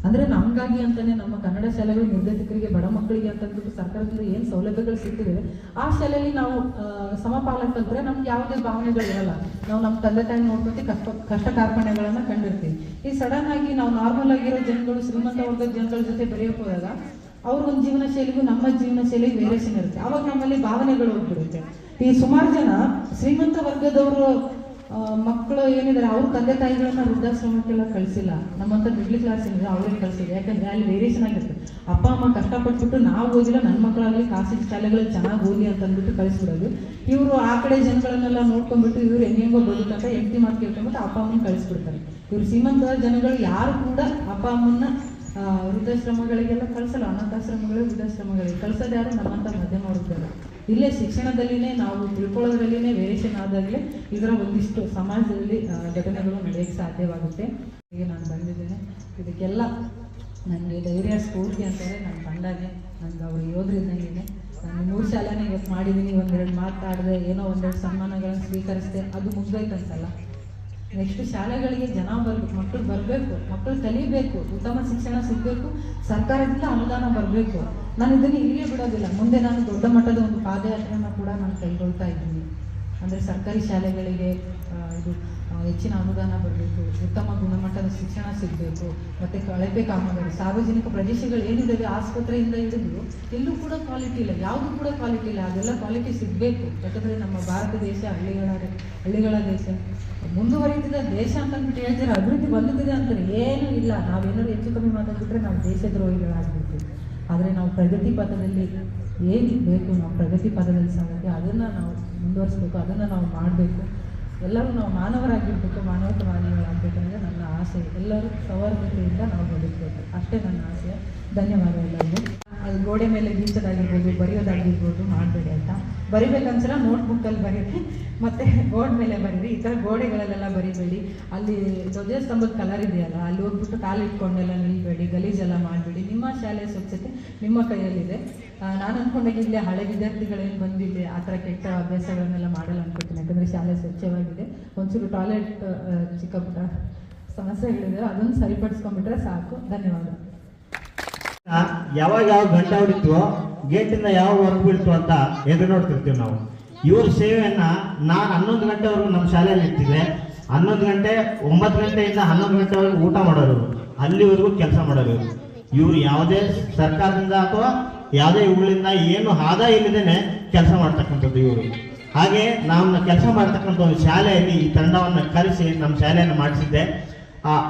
ಅಂದ್ರೆ ನಮಗಾಗಿ ಅಂತಾನೆ ನಮ್ಮ ಕನ್ನಡ ಶಾಲೆಗಳು ನಿರ್ಗತಿಕರಿಗೆ ಬಡ ಮಕ್ಕಳಿಗೆ ಅಂತ ಅಂದ್ಬಿಟ್ಟು ಸರ್ಕಾರದಿಂದ ಏನು ಸೌಲಭ್ಯಗಳು ಸಿಗ್ತಿದೆ ಆ ಶಾಲೆಯಲ್ಲಿ ನಾವು ಸಮಪಾಲಕಂದ್ರೆ ಸಮಪಾಲ ನಮ್ಗೆ ಯಾವುದೇ ಭಾವನೆಗಳು ಇರಲ್ಲ. ನಾವು ನಮ್ಮ ತಂದೆ ತಾಯಿ ನೋಡ್ಕೊತಿ ಕಷ್ಟ ಕಷ್ಟ ಕಾರ್ಪಣ್ಯಗಳನ್ನ ಕಂಡಿರ್ತೀವಿ. ಈ ಸಡನ್ ಆಗಿ ನಾವು ನಾರ್ಮಲ್ ಆಗಿರೋ ಜನಗಳು, ಶ್ರೀಮಂತ ವರ್ಗದ ಜನಗಳ ಜೊತೆ ಬೆರೆಯೋಕೆ ಹೋದಾಗ, ಅವ್ರ ಒಂದು ಜೀವನ ಶೈಲಿಗೂ ನಮ್ಮ ಜೀವನ ಶೈಲಿಗೆ ವೇರಿಯೇಷನ್ ಇರುತ್ತೆ. ಅವಾಗ ನಮ್ಮಲ್ಲಿ ಭಾವನೆಗಳು ಹೋಗ್ಬಿಡುತ್ತೆ. ಈ ಸುಮಾರು ಜನ ಶ್ರೀಮಂತ ವರ್ಗದವರು ಮಕ್ಕಳು ಏನಿದ್ದಾರೆ ಅವ್ರ ತಂದೆ ತಾಯಿಗಳನ್ನ ವೃದ್ಧಾಶ್ರಮಕ್ಕೆಲ್ಲ ಕಳಿಸಿಲ್ಲ. ನಮ್ಮಂತ ಮಿಡ್ಲ್ ಕ್ಲಾಸ್ ಏನಿದೆ ಅವ್ರಿಗೆ ಕಳಿಸಿದ್ರು ಯಾಕಂದ್ರೆ ಅಲ್ಲಿ ವೇರಿಯೇಷನ್ ಆಗಿರ್ತದೆ ಅಪ್ಪ, ಅಮ್ಮ ಕಷ್ಟಪಟ್ಬಿಟ್ಟು ನಾವು ಓದಿಲ್ಲ ನನ್ನ ಮಕ್ಕಳಾಗಲಿ ಖಾಸಗಿ ಶಾಲೆಗಳಲ್ಲಿ ಚೆನ್ನಾಗಿ ಓದಿ ಅಂತ ಅಂದ್ಬಿಟ್ಟು ಕಳಿಸ್ಬಿಡೋದು. ಇವರು ಆ ಕಡೆ ಜನಗಳನ್ನೆಲ್ಲ ನೋಡ್ಕೊಂಡ್ಬಿಟ್ಟು ಇವ್ರು ಹೆಂಗೆಂಗೋ ಬದುಕಂತ ಹೆಂಡತಿ ಮಾತು ಅಪ್ಪ, ಅಮ್ಮನ ಕಳಿಸ್ಬಿಡ್ತಾರೆ. ಇವ್ರು ಶ್ರೀಮಂತ ಜನಗಳು ಯಾರು ಕೂಡ ಅಪ್ಪ, ಅಮ್ಮನ್ನ ವೃದ್ಧಾಶ್ರಮಗಳಿಗೆಲ್ಲ ಕಳಿಸಲ್ಲ, ಅನಾಥಾಶ್ರಮಗಳು, ವೃದ್ಧಾಶ್ರಮಗಳಿಗೆ ಕಳಿಸೋದು ಯಾರು ನಮ್ಮಂತ ಮಧ್ಯಮ ವರ್ಗದಲ್ಲ ಇಲ್ಲೇ ಶಿಕ್ಷಣದಲ್ಲಿನೇ ನಾವು ತಿಳ್ಕೊಳ್ಳೋದ್ರಲ್ಲಿನೇ ವೇರಿಯೇಷನ್ ಆದಾಗಲೇ ಇದರ ಒಂದಿಷ್ಟು ಸಮಾಜದಲ್ಲಿ ಘಟನೆಗಳು ನಡೆಯೋಕ್ಕೆ ಸಾಧ್ಯವಾಗುತ್ತೆ. ಈಗ ನಾನು ಬಂದಿದ್ದೇನೆ. ಇದಕ್ಕೆಲ್ಲ ನನಗೆ ಧೈರ್ಯ, ಸ್ಫೂರ್ತಿ ಅಂತಂದರೆ ನನ್ನ ತಂಡನೇ ನನಗೆ ಅವರು ಯೋಧರಿದ್ದಂಗೆ ನಾನು ಮೂರು ಶಾಲೆನೇ ಇವತ್ತು ಮಾಡಿದ್ದೀನಿ, ಒಂದೆರಡು ಮಾತಾಡಿದೆ, ಏನೋ ಒಂದೆರಡು ಸನ್ಮಾನಗಳನ್ನು ಸ್ವೀಕರಿಸಿದೆ, ಅದು ಮುಗ್ದೋಯ್ತಂತಲ್ಲ. ನೆಕ್ಸ್ಟ್ ಶಾಲೆಗಳಿಗೆ ಜನ ಬರ್ಬೇಕು ಮಕ್ಕಳು ಬರಬೇಕು ಮಕ್ಕಳು ಕಲಿಬೇಕು, ಉತ್ತಮ ಶಿಕ್ಷಣ ಸಿಗಬೇಕು, ಸರ್ಕಾರದಿಂದ ಅನುದಾನ ಬರಬೇಕು. ನಾನು ಇದನ್ನು ಇಲ್ಲಿಗೆ ಬಿಡೋದಿಲ್ಲ. ಮುಂದೆ ನಾನು ದೊಡ್ಡ ಮಟ್ಟದ ಒಂದು ಪಾದಯಾತ್ರೆಯನ್ನು ಕೂಡ ನಾನು ಕೈಗೊಳ್ತಾ ಇದ್ದೀನಿ. ಅಂದರೆ ಸರ್ಕಾರಿ ಶಾಲೆಗಳಿಗೆ ಇದು ಹೆಚ್ಚಿನ ಅನುದಾನ ಬರಬೇಕು, ಉತ್ತಮ ಗುಣಮಟ್ಟದ ಶಿಕ್ಷಣ ಸಿಗಬೇಕು, ಮತ್ತು ಕಳಪೆ ಕಾಮಗಾರಿ ಸಾರ್ವಜನಿಕ ಪ್ರದೇಶಗಳು ಏನಿದ್ದಾವೆ ಆಸ್ಪತ್ರೆಯಿಂದ ಹಿಡಿದು ಎಲ್ಲೂ ಕೂಡ ಕ್ವಾಲಿಟಿ ಇಲ್ಲ, ಯಾವುದು ಕೂಡ ಕ್ವಾಲಿಟಿ ಇಲ್ಲ, ಅದೆಲ್ಲ ಕ್ವಾಲಿಟಿ ಸಿಗಬೇಕು. ಯಾಕಂದರೆ ನಮ್ಮ ಭಾರತ ದೇಶ ಹಳ್ಳಿಗಳ ಹಳ್ಳಿಗಳ ದೇಶ. ಮುಂದುವರಿತಿದ ದೇಶ ಅಂತ ಅಂದ್ಬಿಟ್ಟು ಹೇಳ್ತಾರೆ ಅಭಿವೃದ್ಧಿ ಬಂದಿದೆ ಅಂತಾರೆ ಏನೂ ಇಲ್ಲ. ನಾವೇನಾದ್ರು ಹೆಚ್ಚು ಕಮ್ಮಿ ಮಾತಾಡ್ಬಿಟ್ರೆ ನಾವು ದೇಶದ್ರೋಹಿಗಳಾಗ್ಬಿಡ್ತೀವಿ. ಆದರೆ ನಾವು ಪ್ರಗತಿ ಪಥದಲ್ಲಿ ಏನು ಬೇಕು ನಾವು ಪ್ರಗತಿ ಪಥದಲ್ಲಿ ಸಾಗುತ್ತೆ ಅದನ್ನು ನಾವು ಮುಂದುವರಿಸ್ಬೇಕು, ಅದನ್ನು ನಾವು ಮಾಡಬೇಕು. ಎಲ್ಲರೂ ನಾವು ಮಾನವರಾಗಿರ್ಬೇಕು ಮಾನವತಾವಾದಿಗಳಾಗಬೇಕು ಅನ್ನೋದೇ ನನ್ನ ಆಸೆ. ಎಲ್ಲರೂ ಸೌಹಾರ್ದತೆಯಿಂದ ನಾವು ಬದುಕಬೇಕು. ಅಷ್ಟೇ ನನ್ನ ಆಸೆ. ಧನ್ಯವಾದ ಎಲ್ಲರಿಗೂ. ಅದು ಗೋಡೆ ಮೇಲೆ ಗೀಚೋದಾಗಿರ್ಬೋದು ಬರೆಯೋದಾಗಿರ್ಬೋದು, ಮಾಡಬೇಡಿ ಅಂತ. ಬರಿಬೇಕನ್ಸಲ ನೋಟ್ಬುಕ್ಕಲ್ಲಿ ಬರೀರಿ, ಮತ್ತು ಬೋರ್ಡ್ ಮೇಲೆ ಬರೀರಿ. ಈ ಥರ ಗೋಡೆಗಳಲ್ಲೆಲ್ಲ ಬರಿಬೇಡಿ. ಅಲ್ಲಿ ಧ್ವಜ ಸ್ತಂಭದ ಕಲರ್ ಇದೆಯಲ್ಲ, ಅಲ್ಲಿ ಹೋಗ್ಬಿಟ್ಟು ಕಾಲು ಇಟ್ಕೊಂಡೆಲ್ಲ ನಿಲ್ಬೇಡಿ, ಗಲೀಜೆಲ್ಲ ಮಾಡಬೇಡಿ. ನಿಮ್ಮ ಶಾಲೆಯ ಸ್ವಚ್ಛತೆ ನಿಮ್ಮ ಕೈಯಲ್ಲಿದೆ. ನಾನು ಅಂದ್ಕೊಂಡಾಗ ಇಲ್ಲೇ ಹಳೆ ವಿದ್ಯಾರ್ಥಿಗಳೇನು ಬಂದಿದೆ ಆ ಥರ ಕೆಟ್ಟ ಅಭ್ಯಾಸಗಳನ್ನೆಲ್ಲ ಮಾಡಲ್ಲ ಅನ್ಕೊತೀನಿ. ಯಾಕಂದರೆ ಶಾಲೆ ಸ್ವಚ್ಛವಾಗಿದೆ. ಒಂಚೂರು ಟಾಯ್ಲೆಟ್ ಚಿಕ್ಕ ಪುಟ್ಟ ಸಮಸ್ಯೆಗಳಿದೆ. ಅದನ್ನು ಸರಿಪಡಿಸ್ಕೊಂಡ್ಬಿಟ್ರೆ ಸಾಕು. ಧನ್ಯವಾದ. ಯಾವಾಗ ಯಾವ ಗಂಟೆ ಹೊಡಿತು ಗೇಟಿಂದ ಯಾವ ಹೊರಗೆ ಬೀಳ್ತು ಅಂತ ಎದುರು ನೋಡ್ತಿರ್ತೀವಿ ನಾವು ಇವ್ರ ಸೇವೆಯನ್ನ ನಾನು ಹನ್ನೊಂದು ಗಂಟೆವರೆಗೂ ನಮ್ಮ ಶಾಲೆಯಲ್ಲಿ ಇರ್ತಿದ್ದೆ ಹನ್ನೊಂದು ಗಂಟೆ, ಒಂಬತ್ತು ಗಂಟೆಯಿಂದ ಹನ್ನೊಂದು ಗಂಟೆವರೆಗೂ ಊಟ ಮಾಡೋರು. ಅಲ್ಲಿವರೆಗೂ ಕೆಲಸ ಮಾಡೋರು ಇವ್ರು. ಯಾವುದೇ ಸರ್ಕಾರದಿಂದ ಅಥವಾ ಯಾವುದೇ ಇವುಗಳಿಂದ ಏನು ಆದಾಯ ಇಲ್ಲದೇನೆ ಕೆಲಸ ಮಾಡ್ತಕ್ಕಂಥದ್ದು ಇವರು ಹಾಗೆ ನಾವು ಕೆಲಸ ಮಾಡ್ತಕ್ಕಂಥ ಒಂದು ಶಾಲೆಯಲ್ಲಿ ಈ ತಂಡವನ್ನು ಕರೆಸಿ ನಮ್ಮ ಶಾಲೆಯನ್ನು ಮಾಡಿಸಿದ್ದೆ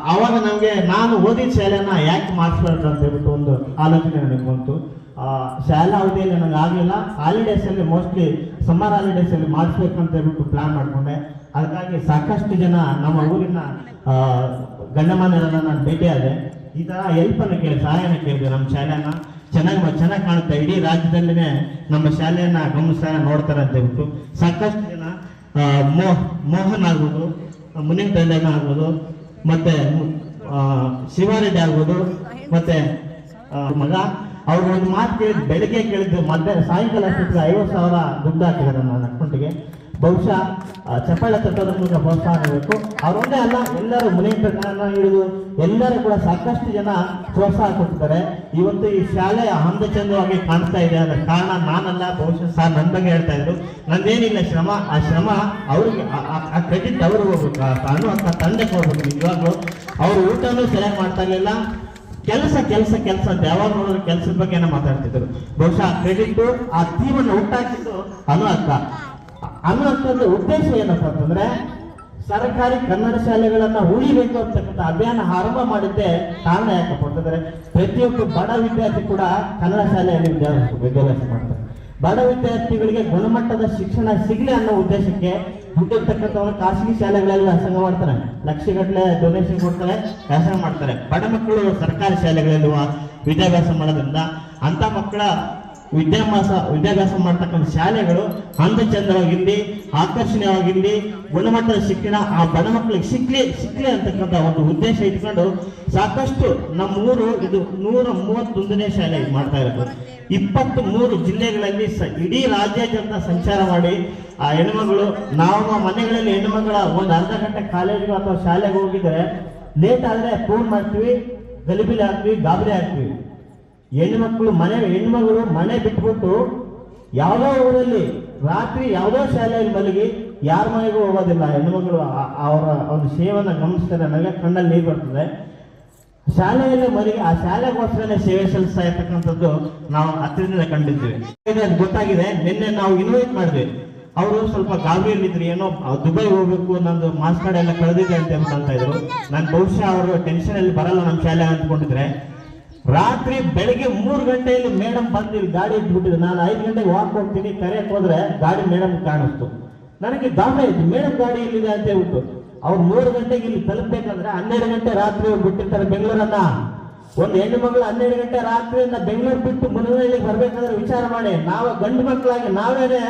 ಆವಾಗ ನಮಗೆ ನಾನು ಓದಿದ ಶಾಲೆನ ಯಾಕೆ ಮಾಡಿಸ್ಬಾರ್ದು ಅಂತ ಹೇಳ್ಬಿಟ್ಟು ಒಂದು ಆಲೋಚನೆ ನನಗೆ ಬಂತು. ಶಾಲಾ ಅವಧಿಯಲ್ಲಿ ನನಗೆ ಆಗಲಿಲ್ಲ. ಹಾಲಿಡೇಸಲ್ಲಿ ಮೋಸ್ಟ್ಲಿ ಸಮ್ಮರ್ ಹಾಲಿಡೇಸಲ್ಲಿ ಮಾಡಿಸ್ಬೇಕಂತ ಹೇಳ್ಬಿಟ್ಟು ಪ್ಲಾನ್ ಮಾಡಿಕೊಂಡೆ. ಅದಕ್ಕಾಗಿ ಸಾಕಷ್ಟು ಜನ ನಮ್ಮ ಊರಿನ ಗಣ್ಯಮಾನ್ಯರನ್ನ ನಾನು ಭೇಟಿಯಾದೆ ಈ ಥರ ಹೆಲ್ಪನ್ನು ಕೇಳಿ, ಸಹಾಯನ ಕೇಳಿದೆ ನಮ್ಮ ಶಾಲೆನ ಚೆನ್ನಾಗಿ ಚೆನ್ನಾಗಿ ಕಾಣುತ್ತೆ. ಇಡೀ ರಾಜ್ಯದಲ್ಲಿನೇ ನಮ್ಮ ಶಾಲೆಯನ್ನ ಗಮನಿಸ್ತಾರೆ, ನೋಡ್ತಾರೆ ಅಂತ ಹೇಳ್ಬಿಟ್ಟು ಸಾಕಷ್ಟು ಜನ ಮೋಹನ್ ಆಗ್ಬೋದು ಮುನಿನ್ ತಂದೆನ ಆಗ್ಬೋದು ಮತ್ತೆ ಶಿವಾರೆಡ್ಡಿ ಆಗ್ಬೋದು, ಮತ್ತೆ ಮಗ. ಅವ್ರು ಒಂದು ಮಾತು ಕೇಳಿದ್ ಬೆಳಿಗ್ಗೆ ಕೇಳಿದ್ದು ಮಧ್ಯಾಹ್ನ ಸಾಯಂಕಾಲ ಐವತ್ತು ಸಾವಿರ ದುಡ್ಡು ಹಾಕಿದ್ದಾರೆ ನನ್ನ ಅಕೌಂಟಿಗೆ. ಬಹುಶಃ ಚಪ್ಪಾಳೆ ತಟ್ಟೋದ್ರ ಮೂಲಕ ಪ್ರೋತ್ಸಾಹ ನೀಡಬೇಕು. ಅವರೊಂದೇ ಅಲ್ಲ, ಎಲ್ಲರೂ ಮುನೇಂದ್ರನ ಹಿಡಿದು ಎಲ್ಲರೂ ಕೂಡ ಸಾಕಷ್ಟು ಜನ ಪ್ರೋತ್ಸಾಹ ಕೊಡ್ತಾರೆ ಇವತ್ತು ಈ ಶಾಲೆ ಚಂದವಾಗಿ ಕಾಣಿಸ್ತಾ ಇದೆ ಅದರ ಕಾರಣ ನಾನಲ್ಲ, ಬಹುಶಃ ಸರ್ ನನ್ನ ಬಗ್ಗೆ ಹೇಳ್ತಾ ಇದ್ರು. ನಂದೇನಿಲ್ಲ ಶ್ರಮ, ಆ ಶ್ರಮ ಅವ್ರಿಗೆ, ಆ- ಕ್ರೆಡಿಟ್ ಅವರು ಹೋಗ್ಬೇಕು ಅನ್ನುವಂಥ ತಂಡಕ್ಕೆ ಹೋಗ್ಬೇಕು ನಿಜವಾಗ್ಲು. ಅವ್ರು ಊಟನೂ ಸರಿಯಾಗಿ ಮಾಡ್ತಾ ಇರಲಿಲ್ಲ. ಕೆಲಸ ಕೆಲಸ ಕೆಲಸ ಅಂತ ಯಾವಾಗ ನೋಡಿದ್ರು ಕೆಲಸದ ಬಗ್ಗೆನೇ ಮಾತಾಡ್ತಿದ್ರು. ಬಹುಶಃ ಕ್ರೆಡಿಟ್ ಆ ಟೀಮನ್ನು ಹುಟ್ಟಾಕಿದ್ದು ಅನು ಅಕ್ಕ ಅನು ಅಕ್ಕದ ಉದ್ದೇಶ ಏನಪ್ಪ ಅಂತಂದ್ರೆ, ಸರ್ಕಾರಿ ಕನ್ನಡ ಶಾಲೆಗಳನ್ನ ಉಳಿಬೇಕು ಅಂತಕ್ಕಂಥ ಅಭಿಯಾನ ಆರಂಭ ಮಾಡಿದ್ದೆ ಕಾರಣ ಯಾಕಪ್ಪ ಅಂತಂದ್ರೆ, ಪ್ರತಿಯೊಬ್ಬ ಬಡ ವಿದ್ಯಾರ್ಥಿ ಕೂಡ ಕನ್ನಡ ಶಾಲೆಯಲ್ಲಿ ವಿದ್ಯಾಭ್ಯಾಸ ವಿದ್ಯಾಭ್ಯಾಸ ಮಾಡ್ತಾರೆ. ಬಡ ವಿದ್ಯಾರ್ಥಿಗಳಿಗೆ ಗುಣಮಟ್ಟದ ಶಿಕ್ಷಣ ಸಿಗಲಿ ಅನ್ನೋ ಉದ್ದೇಶಕ್ಕೆ ದುಡ್ಡಿರ್ತಕ್ಕಂಥವ್ರು ಖಾಸಗಿ ಶಾಲೆಗಳಲ್ಲಿ ವ್ಯಾಸಂಗ ಮಾಡ್ತಾರೆ. ಲಕ್ಷಗಟ್ಟಲೆ ಡೊನೇಷನ್ ಕೊಡ್ತಾರೆ, ವ್ಯಾಸಂಗ ಮಾಡ್ತಾರೆ. ಬಡ ಮಕ್ಕಳು ಸರ್ಕಾರಿ ಶಾಲೆಗಳಲ್ಲಿ ವಿದ್ಯಾಭ್ಯಾಸ ಮಾಡೋದ್ರಿಂದ ಅಂತ ಮಕ್ಕಳ ವಿದ್ಯಾಭ್ಯಾಸ ವಿದ್ಯಾಭ್ಯಾಸ ಮಾಡ್ತಕ್ಕಂಥ ಶಾಲೆಗಳು ಚಂದವಾಗಿರ್ಲಿ ಆಕರ್ಷಣೀಯವಾಗಿರಲಿ, ಗುಣಮಟ್ಟದ ಶಿಕ್ಷಣ ಆ ಬಡ ಮಕ್ಕಳಿಗೆ ಸಿಕ್ಕಲಿ ಸಿಕ್ಲಿ ಅಂತಕ್ಕಂಥ ಒಂದು ಉದ್ದೇಶ ಇಟ್ಕೊಂಡು ಸಾಕಷ್ಟು ನಮ್ಮ ಊರು ಇದು ನೂರ ಮೂವತ್ತೊಂದನೇ ಶಾಲೆ ಮಾಡ್ತಾ ಇರೋದು. ಇಪ್ಪತ್ತು ಮೂರು ಜಿಲ್ಲೆಗಳಲ್ಲಿ ಸ- ಇಡೀ ರಾಜ್ಯಾದ್ಯಂತ ಸಂಚಾರ ಮಾಡಿ, ಆ ಹೆಣ್ಮಗಳು, ನಾವು ಮನೆಗಳಲ್ಲಿ ಹೆಣ್ಮಗಳ ಒಂದು ಅರ್ಧ ಗಂಟೆ ಕಾಲೇಜಿಗೆ ಅಥವಾ ಶಾಲೆಗೆ ಹೋಗಿದ್ರೆ ಲೇಟ್ ಆದ್ರೆ ಫೋನ್ ಮಾಡ್ತೀವಿ ಗಲಿಬಿಲಿ ಹಾಕ್ತೀವಿ, ಗಾಬರಿ ಆಗ್ತೀವಿ ಹೆಣ್ಮಕ್ಳು ಮನೆ ಹೆಣ್ಮಗಳು ಮನೆ ಬಿಟ್ಬಿಟ್ಟು ಯಾವುದೋ ಊರಲ್ಲಿ ರಾತ್ರಿ ಯಾವುದೋ ಶಾಲೆಯಲ್ಲಿ ಮಲಗಿ ಯಾರ ಮನೆಗೂ ಹೋಗೋದಿಲ್ಲ. ಹೆಣ್ಮಗಳು ಅವರ ಒಂದು ಸೇವನ ಗಮನಿಸ್ತಾರೆ. ನನಗೆ ಕಣ್ಣಲ್ಲಿ ನೀರು ಬರ್ತದೆ. ಶಾಲೆಯಲ್ಲಿ ಮನೆಗೆ ಆ ಶಾಲೆಗೋಸ್ಕರನೇ ಸೇವೆ ಸಲ್ಲಿಸ್ತಾ ಇರ್ತಕ್ಕಂಥದ್ದು ನಾವು ಹತ್ತಿರದಿಂದ ಕಂಡಿದ್ದೀವಿ. ಇದು ಅದು ಗೊತ್ತಾಗಿದೆ. ನಿನ್ನೆ ನಾವು ಇನ್ವೈಟ್ ಮಾಡಿದ್ವಿ. ಅವರು ಸ್ವಲ್ಪ ಗಾಬರಿಯಲ್ಲಿದ್ರು. ಏನೋ ದುಬೈ ಹೋಗ್ಬೇಕು, ನಂದು ಮಾಸ್ ಎಲ್ಲ ಕಳೆದಿದೆ ಅಂತ ಅಂತ ಇದ್ರು. ನಾನು ಬಹುಶಃ ಅವರು ಟೆನ್ಷನ್ ಅಲ್ಲಿ ಬರಲ್ಲ. ನಮ್ಮ ಶಾಲೆ ಅಂದ್ಕೊಂಡಿದ್ರೆ. ರಾತ್ರಿ ಬೆಳಗ್ಗೆ ಮೂರು ಗಂಟೆಯಲ್ಲಿ ಮೇಡಮ್ ಬಂದು ಇಲ್ಲಿ ಗಾಡಿ ಇಟ್ಬಿಟ್ಟಿದ್ರು. ನಾನು ಐದು ಗಂಟೆಗೆ ವಾಕ್ ಹೋಗ್ತೀನಿ, ಕರೆಯಕ್ಕೆ ಹೋದ್ರೆ ಗಾಡಿ ಮೇಡಮ್ ಕಾಣಿಸ್ತು. ನನಗೆ ಗಾಬರಿ ಆಯ್ತು. ಮೇಡಮ್ ಗಾಡಿ ಇಲ್ಲಿದೆ ಅಂತ ಹೇಳ್ಬಿಟ್ಟು. ಅವ್ರು ಮೂರು ಗಂಟೆಗೆ ಇಲ್ಲಿ ತಲುಪಬೇಕಂದ್ರೆ ಹನ್ನೆರಡು ಗಂಟೆ ರಾತ್ರಿ ಅವ್ರು ಬಿಟ್ಟಿರ್ತಾರೆ ಬೆಂಗಳೂರನ್ನ. ಒಂದು ಹೆಣ್ಣು ಮಗಳು ಹನ್ನೆರಡು ಗಂಟೆ ರಾತ್ರಿಯಿಂದ ಬೆಂಗಳೂರು ಬಿಟ್ಟು ಮುನವಳ್ಳಿಗೆ ಬರ್ಬೇಕಂದ್ರೆ ವಿಚಾರ ಮಾಡಿ. ನಾವು ಗಂಡು ಮಕ್ಕಳಾಗಿ ನಾವೇನೆ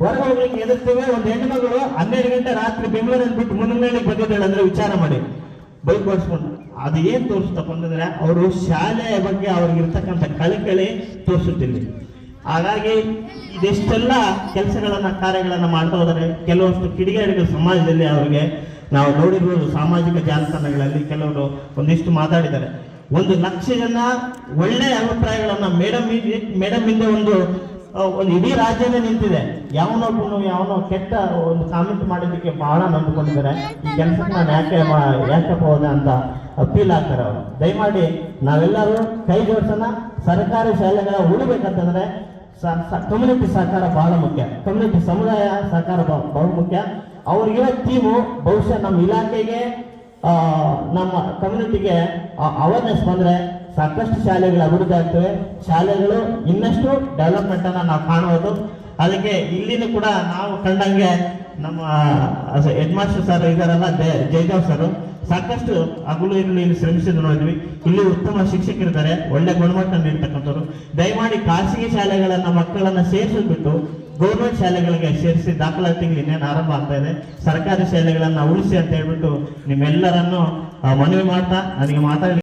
ಹೊರಗೆ ಹೋಗ್ಲಿಕ್ಕೆ ಎದುರ್ತೀವಿ ಒಂದು ಹೆಣ್ಣು ಮಗಳು ಹನ್ನೆರಡು ಗಂಟೆ ರಾತ್ರಿ ಬೆಂಗಳೂರಲ್ಲಿ ಬಿಟ್ಟು ಮುನವಳ್ಳಿಗೆ ಬಂದಿದ್ದಾಳೆ ಅಂದ್ರೆ ವಿಚಾರ ಮಾಡಿ. ಬೈಕ್ ಅದು ಏನು ತೋರಿಸ್ತಪ್ಪ ಅಂತಂದರೆ, ಅವರು ಶಾಲೆಯ ಬಗ್ಗೆ ಅವ್ರಿಗೆ ಇರ್ತಕ್ಕಂಥ ಕಳಕಳಿ ತೋರಿಸುತ್ತಿಲ್ಲ ಹಾಗಾಗಿ ಇದೆಷ್ಟೆಲ್ಲ ಕೆಲಸಗಳನ್ನ, ಕಾರ್ಯಗಳನ್ನ ಮಾಡ್ತಾ ಹೋದರೆ, ಕೆಲವಷ್ಟು ಕಿಡಿಗೇಡಿಗಳು ಸಮಾಜದಲ್ಲಿ ಅವರಿಗೆ ನಾವು ನೋಡಿರ್ಬೋದು ಸಾಮಾಜಿಕ ಜಾಲತಾಣಗಳಲ್ಲಿ ಕೆಲವರು ಒಂದಿಷ್ಟು ಮಾತಾಡಿದ್ದಾರೆ. ಒಂದು ಲಕ್ಷ ಜನ ಒಳ್ಳೆಯ ಅಭಿಪ್ರಾಯಗಳನ್ನು ಮೇಡಮ್ ಮೇಡಮ್ ಇಂದ ಒಂದು ಒಂದು ಇಡೀ ರಾಜ್ಯನೇ ನಿಂತಿದೆ. ಯಾವನೊಬ್ಬನು ಯಾವನೋ ಕೆಟ್ಟ ಒಂದು ಕಾಮೆಂಟ್ ಮಾಡಿದ್ದಕ್ಕೆ ಬಹಳ ನಂಬಿಕೊಂಡಿದ್ದಾರೆ. ಈ ಕೆಲಸಕ್ಕೆ ನಾನು ಯಾಕೆ ಯಾಕಪ್ಪ ಯಾಕೆ ಹೋದೆ ಅಂತ ಅಪೀಲ್ ಆಗ್ತಾರೆ ಅವರು. ದಯಮಾಡಿ ನಾವೆಲ್ಲರೂ ಕೈ ಜೋಡಿಸೋಣ. ಸರ್ಕಾರಿ ಶಾಲೆಗಳ ಉಳಿಬೇಕಂತಂದ್ರೆ ಕಮ್ಯುನಿಟಿ ಸಹಕಾರ ಬಹಳ ಮುಖ್ಯ. ಕಮ್ಯುನಿಟಿ ಸಮುದಾಯ ಸಹಕಾರ ಬಹಳ ಮುಖ್ಯ. ಅವ್ರಿಗಿರೋ ಟೀಮು ಬಹುಶಃ ನಮ್ಮ ಇಲಾಖೆಗೆ ನಮ್ಮ ಕಮ್ಯುನಿಟಿಗೆ ಅವೇರ್ನೆಸ್ ಬಂದ್ರೆ ಸಾಕಷ್ಟು ಶಾಲೆಗಳು ಅಭಿವೃದ್ಧಿ ಆಗ್ತವೆ. ಶಾಲೆಗಳು ಇನ್ನಷ್ಟು ಡೆವಲಪ್ಮೆಂಟ್ ಅನ್ನ ನಾವು ಕಾಣಬಹುದು ಅದಕ್ಕೆ ಇಲ್ಲಿನೂ ಕೂಡ ನಾವು ಕಂಡಂಗೆ ನಮ್ಮ ಹೆಡ್ ಮಾಸ್ಟರ್ ಸರ್ ಇದಾರಲ್ಲ ಜಯ- ಜಯದೇವ್ ಸರ್ ಸಾಕಷ್ಟು ಹಗಲು ಇರಲಿ ಇಲ್ಲಿ ಶ್ರಮಿಸಿದ್ರು ನೋಡಿದ್ವಿ. ಇಲ್ಲಿ ಉತ್ತಮ ಶಿಕ್ಷಕರಿದ್ದಾರೆ. ಒಳ್ಳೆ ಗುಣಮಟ್ಟ ನೀಡ್ತಕ್ಕಂಥವ್ರು. ದಯಮಾಡಿ ಖಾಸಗಿ ಶಾಲೆಗಳನ್ನ ಮಕ್ಕಳನ್ನ ಸೇರಿಸಿಬಿಟ್ಟು ಗೌರ್ಮೆಂಟ್ ಶಾಲೆಗಳಿಗೆ ಸೇರಿಸಿ ದಾಖಲಾತಿಗಳು ಇನ್ನೇನು ಆರಂಭ ಆಗ್ತಾ ಇದೆ. ಸರ್ಕಾರಿ ಶಾಲೆಗಳನ್ನ ಉಳಿಸಿ ಅಂತ ಹೇಳ್ಬಿಟ್ಟು ನಿಮ್ಮೆಲ್ಲರನ್ನು ಮನವಿ ಮಾಡ್ತಾ, ನನಗೆ ಮಾತಾಡಿ